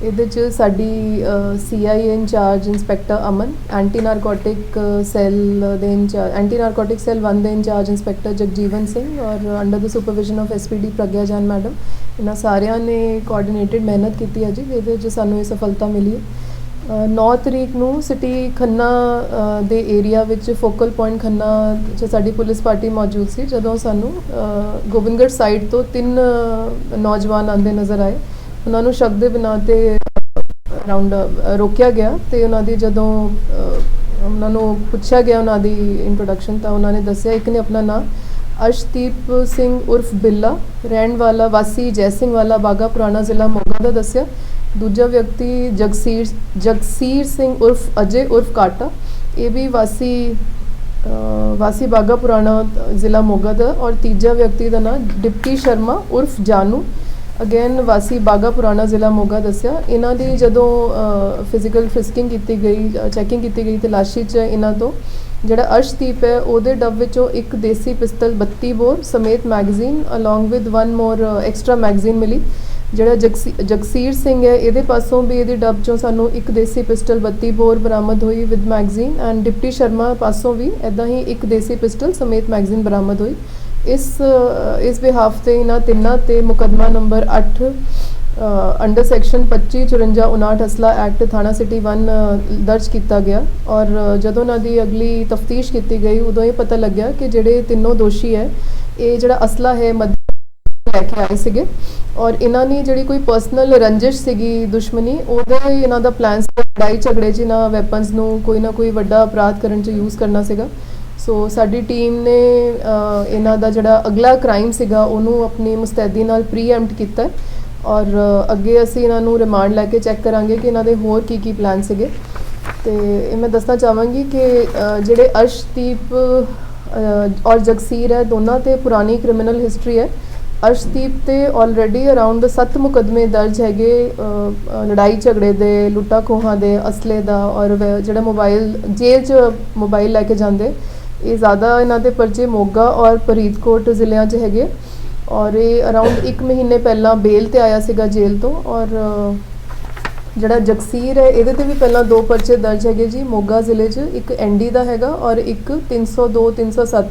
ਇਹਦੇ 'ਚ ਸਾਡੀ CIA incharge inspector Aman anti narcotic cell ਦੇ ਇੰਚਾਰਜ ਐਂਟੀ ਨਾਰਕੋਟਿਕ ਸੈੱਲ 1 ਦੇ ਇੰਚਾਰਜ ਇੰਸਪੈਕਟਰ ਜਗਜੀਵਨ ਸਿੰਘ ਔਰ under the supervision of SPD Pragya Jan madam. ਇਹਨਾਂ ਸਾਰਿਆਂ ਨੇ ਕੋਆਰਡੀਨੇਟਡ ਮਿਹਨਤ ਕੀਤੀ ਹੈ ਜੀ, ਇਹਦੇ 'ਚ ਸਾਨੂੰ ਇਹ ਸਫਲਤਾ ਮਿਲੀ ਹੈ। 9 ਤਰੀਕ ਨੂੰ ਸਿਟੀ ਖੰਨਾ ਦੇ ਏਰੀਆ ਵਿੱਚ ਫੋਕਲ ਪੁਆਇੰਟ ਖੰਨਾ 'ਚ ਸਾਡੀ ਪੁਲਿਸ ਪਾਰਟੀ ਮੌਜੂਦ ਸੀ, ਜਦੋਂ ਸਾਨੂੰ ਗੋਬਿੰਦਗੜ੍ਹ ਸਾਈਡ ਤੋਂ ਤਿੰਨ ਨੌਜਵਾਨ ਆਂਦੇ ਨਜ਼ਰ ਆਏ। ਉਹਨਾਂ ਨੂੰ ਸ਼ੱਕ ਦੇ ਬਿਨਾਂ ਤੇ ਰਾਉਂਡ ਰੋਕਿਆ ਗਿਆ ਤੇ ਉਹਨਾਂ ਦੀ ਜਦੋਂ ਉਹਨਾਂ ਨੂੰ ਪੁੱਛਿਆ ਗਿਆ ਉਹਨਾਂ ਦੀ ਇੰਟਰੋਡਕਸ਼ਨ ਤਾਂ ਉਹਨਾਂ ਨੇ ਦੱਸਿਆ ਇੱਕ ਨੇ ਆਪਣਾ ਨਾਮ ਅਰਸ਼ਦੀਪ ਸਿੰਘ ਉਰਫ ਬਿੱਲਾ, ਰਹਿਣ ਵਾਲਾ ਵਾਸੀ ਜੈ ਸਿੰਘ ਵਾਲਾ ਬਾਗਾ ਪੁਰਾਣਾ ਜ਼ਿਲ੍ਹਾ ਮੋਗਾ ਦਾ ਦੱਸਿਆ। ਦੂਜਾ ਵਿਅਕਤੀ ਜਗਸੀਰ ਜਗਸੀਰ ਸਿੰਘ ਉਰਫ ਅਜੇ ਉਰਫ ਕਾਟਾ, ਇਹ ਵੀ ਵਾਸੀ ਵਾਸੀ ਬਾਗਾ ਪੁਰਾਣਾ ਜ਼ਿਲ੍ਹਾ ਮੋਗਾ ਦਾ ਔਰ ਤੀਜਾ ਵਿਅਕਤੀ ਦਾ ਨਾਮ ਡਿਪਟੀ ਸ਼ਰਮਾ ਉਰਫ ਜਾਨੂ। ਅਗੇਨ ਵਾਸੀ ਬਾਗਾ ਪੁਰਾਣਾ ਜ਼ਿਲ੍ਹਾ ਮੋਗਾ ਦੱਸਿਆ, ਇਹਨਾਂ ਦੀ ਜਦੋਂ ਫਿਜ਼ੀਕਲ ਫਿਸਕਿੰਗ ਕੀਤੀ ਗਈ ਚੈਕਿੰਗ ਕੀਤੀ ਗਈ ਤਲਾਸ਼ੀ 'ਚ ਇਹਨਾਂ ਤੋਂ, ਜਿਹੜਾ ਅਰਸ਼ਦੀਪ ਹੈ, ਉਹਦੇ ਡੱਬ ਵਿੱਚੋਂ ਇੱਕ ਦੇਸੀ ਪਿਸਤਲ 32 ਬੋਰ ਸਮੇਤ magazine along with one more extra magazine ਮਿਲੀ, ਜਿਹੜਾ ਜਗਸੀ- ਜਗਸੀਰ ਸਿੰਘ ਹੈ, ਇਹਦੇ ਪਾਸੋਂ ਵੀ ਇਹਦੀ ਡੱਬ ਚੋਂ ਸਾਨੂੰ ਇੱਕ ਦੇਸੀ ਪਿਸਟਲ 32 ਬੋਰ ਬਰਾਮਦ ਹੋਈ with magazine and deputy Sharma ਪਾਸੋਂ ਵੀ ਐਦਾਂ ਹੀ ਇੱਕ ਦੇਸੀ ਪਿਸਟਲ ਸਮੇਤ ਮੈਗਜ਼ੀਨ ਬਰਾਮਦ ਹੋਈ। ਇਸ ਇਸ ਬਿਹਾਫ ਤੇ ਇਹਨਾਂ ਤਿੰਨਾਂ ਤੇ ਮੁਕੱਦਮਾ ਨੰਬਰ 8 ਅੰਡਰ ਸੈਕਸ਼ਨ 25 54 59 ਅਸਲਾ ਐਕਟ ਥਾਣਾ ਸਿਟੀ 1 ਦਰਜ ਕੀਤਾ ਗਿਆ। ਔਰ ਜਦੋਂ ਉਹਨਾਂ ਦੀ ਅਗਲੀ ਤਫਤੀਸ਼ ਕੀਤੀ ਗਈ, ਉਦੋਂ ਇਹ ਪਤਾ ਲੱਗਿਆ ਕਿ ਜਿਹੜੇ ਤਿੰਨੋਂ ਦੋਸ਼ੀ ਹੈ, ਇਹ ਜਿਹੜਾ ਅਸਲਾ ਹੈ, ਮੱਧ ਲੈ ਕੇ ਆਏ ਸੀਗੇ। ਔਰ ਇਹਨਾਂ ਨੇ ਜਿਹੜੀ ਕੋਈ ਪਰਸਨਲ ਰੰਜਿਸ਼ ਸੀਗੀ ਦੁਸ਼ਮਣੀ, ਉਹਦੇ ਇਹਨਾਂ ਦਾ ਪਲਾਨ ਸੀ ਲੜਾਈ ਝਗੜੇ 'ਚ ਇਹਨਾਂ ਵੈਪਨਸ ਨੂੰ ਕੋਈ ਨਾ ਕੋਈ ਵੱਡਾ ਅਪਰਾਧ ਕਰਨ 'ਚ ਯੂਜ਼ ਕਰਨਾ ਸੀਗਾ। ਸੋ ਸਾਡੀ ਟੀਮ ਨੇ ਇਹਨਾਂ ਦਾ ਜਿਹੜਾ ਅਗਲਾ ਕ੍ਰਾਈਮ ਸੀਗਾ, ਉਹਨੂੰ ਆਪਣੀ ਮੁਸਤੈਦੀ ਨਾਲ ਪ੍ਰੀਐਮਪਟ ਕੀਤਾ ਔਰ ਅੱਗੇ ਅਸੀਂ ਇਹਨਾਂ ਨੂੰ ਰਿਮਾਂਡ ਲੈ ਕੇ ਚੈੱਕ ਕਰਾਂਗੇ ਕਿ ਇਹਨਾਂ ਦੇ ਹੋਰ ਕੀ ਕੀ ਪਲਾਨ ਸੀਗੇ। ਤੇ ਇਹ ਮੈਂ ਦੱਸਣਾ ਚਾਹਾਂਗੀ ਕਿ ਜਿਹੜੇ ਅਰਸ਼ਦੀਪ ਔਰ ਜਗਸੀਰ ਹੈ, ਦੋਨਾਂ ਤੇ ਪੁਰਾਣੀ ਕ੍ਰਿਮੀਨਲ ਹਿਸਟਰੀ ਹੈ। ਅਰਸ਼ਦੀਪ ਤੇ ਆਲਰੇਡੀ ਅਰਾਊਂਡ 7 ਮੁਕਦਮੇ ਦਰਜ ਹੈਗੇ ਲੜਾਈ ਝਗੜੇ ਦੇ ਲੁੱਟਾ ਖੋਹਾਂ ਦੇ, ਅਸਲੇ ਦਾ, ਔਰ ਜਿਹੜਾ ਮੋਬਾਈਲ ਜੇਲ੍ਹ 'ਚ ਮੋਬਾਈਲ ਲੈ ਕੇ ਜਾਂਦੇ। ਇਹ ਜ਼ਿਆਦਾ ਇਹਨਾਂ ਦੇ ਪਰਚੇ ਮੋਗਾ ਔਰ ਫਰੀਦਕੋਟ ਜ਼ਿਲ੍ਹਿਆਂ 'ਚ ਹੈਗੇ। ਔਰ ਇਹ ਅਰਾਊਂਡ 1 ਮਹੀਨੇ ਪਹਿਲਾਂ ਬੇਲ ਤੇ ਆਇਆ ਸੀਗਾ ਜੇਲ੍ਹ ਤੋਂ। ਔਰ ਜਿਹੜਾ ਜਗਸੀਰ ਹੈ ਇਹਦੇ ਤੇ ਵੀ ਪਹਿਲਾਂ ਦੋ ਪਰਚੇ ਦਰਜ ਹੈਗੇ ਜੀ ਮੋਗਾ ਜ਼ਿਲ੍ਹੇ 'ਚ ਇੱਕ ਐਨਡੀ ਦਾ ਹੈਗਾ ਔਰ ਇੱਕ 302 307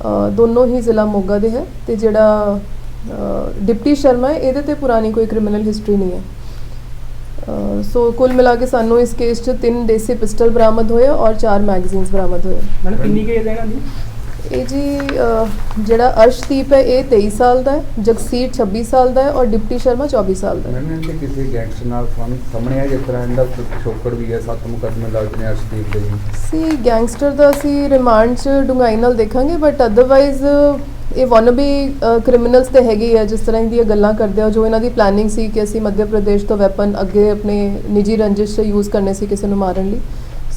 ਅ, ਦੋਨੋਂ ਹੀ ਜ਼ਿਲ੍ਹਾ ਮੋਗਾ ਦੇ ਹੈ। ਤੇ ਜਿਹੜਾ ਡਿਪਟੀ ਸ਼ਰਮਾ ਹੈ ਇਹਦੇ ਤੇ ਪੁਰਾਣੀ ਕੋਈ ਕ੍ਰਿਮੀਨਲ ਹਿਸਟਰੀ ਨਹੀਂ ਹੈ। ਸੋ ਕੁੱਲ ਮਿਲਾ ਕੇ ਸਾਨੂੰ ਇਸ ਕੇਸ 'ਚ ਤਿੰਨ ਦੇਸੀ ਪਿਸਟਲ ਬਰਾਮਦ ਹੋਏ ਔਰ ਚਾਰ ਮੈਗਜ਼ੀਨਸ ਬਰਾਮਦ ਹੋਏ। ਮੈਨੂੰ ਕਿੰਨੀ ਕੇਸ ਇਹਨਾਂ ਦੀ? ਇਹ ਜੀ ਜਿਹੜਾ ਅਰਸ਼ਦੀਪ ਹੈ ਇਹ 23 ਸਾਲ ਦਾ ਹੈ ਜਗਸੀਰ 26 ਸਾਲ ਦਾ ਹੈ ਔਰ ਡਿਪਟੀ ਸ਼ਰਮਾ 24 ਸਾਲ ਦਾ ਹੈ। ਮੈਮ ਇਹਦੇ ਕਿਸੇ ਗੈਂਗਸਟਰ ਨਾਲ ਸੰਬੰਧ ਸਾਹਮਣੇ ਆ ਜਿਸ ਤਰ੍ਹਾਂ ਇਹਦਾ ਪਿਛੋਕੜ ਵੀ ਹੈ ਸੱਤ ਮੁਕੱਦਮੇ ਲੱਗਦੇ ਨੇ ਅਰਸ਼ਦੀਪ ਦੇ ਜੀ? ਸੀ ਗੈਂਗਸਟਰ ਦਾ ਅਸੀਂ ਰਿਮਾਂਡ 'ਚ ਡੂੰਘਾਈ ਨਾਲ ਦੇਖਾਂਗੇ ਬਟ ਅਦਰਵਾਈਜ਼ ਇਹ ਵਨਬੀ ਕ੍ਰਿਮੀਨਲਸ ਤੇ ਹੈਗੀ ਹੈ ਜਿਸ ਤਰ੍ਹਾਂ ਦੀਆਂ ਗੱਲਾਂ ਕਰਦੇ ਆ ਜੋ ਇਹਨਾਂ ਦੀ ਪਲੈਨਿੰਗ ਸੀ ਕਿ ਅਸੀਂ ਮੱਧ ਪ੍ਰਦੇਸ਼ ਤੋਂ ਵੈਪਨ ਅੱਗੇ ਆਪਣੇ ਨਿੱਜੀ ਰੰਜਿਸ਼ 'ਚ ਯੂਜ਼ ਕਰਨੇ ਸੀ ਕਿਸੇ ਨੂੰ ਮਾਰਨ ਲਈ।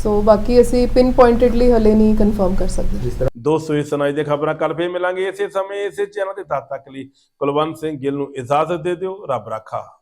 ਸੋ ਬਾਕੀ ਅਸੀਂ ਪਿਨ ਪੁਆਇੰਟਡਲੀ ਹਲੇ ਨਹੀਂ ਕਨਫਰਮ ਕਰ ਸਕਦੇ। ਦੋਸਤੋ ਇਸ ਸੁਣਾਈ ਦੇ ਖਬਰਾਂ ਕੱਲ ਫੇਰ ਮਿਲਾਂਗੇ। ਇਸੇ ਸਮੇਂ, ਇਸੇ ਚੈਨਲ ਤੇ ਤਦ ਤੱਕ ਲਈ ਕੁਲਵੰਤ ਸਿੰਘ ਗਿੱਲ ਨੂੰ ਇਜਾਜ਼ਤ ਦੇ ਦਿਓ। ਰੱਬ ਰਾਖਾ।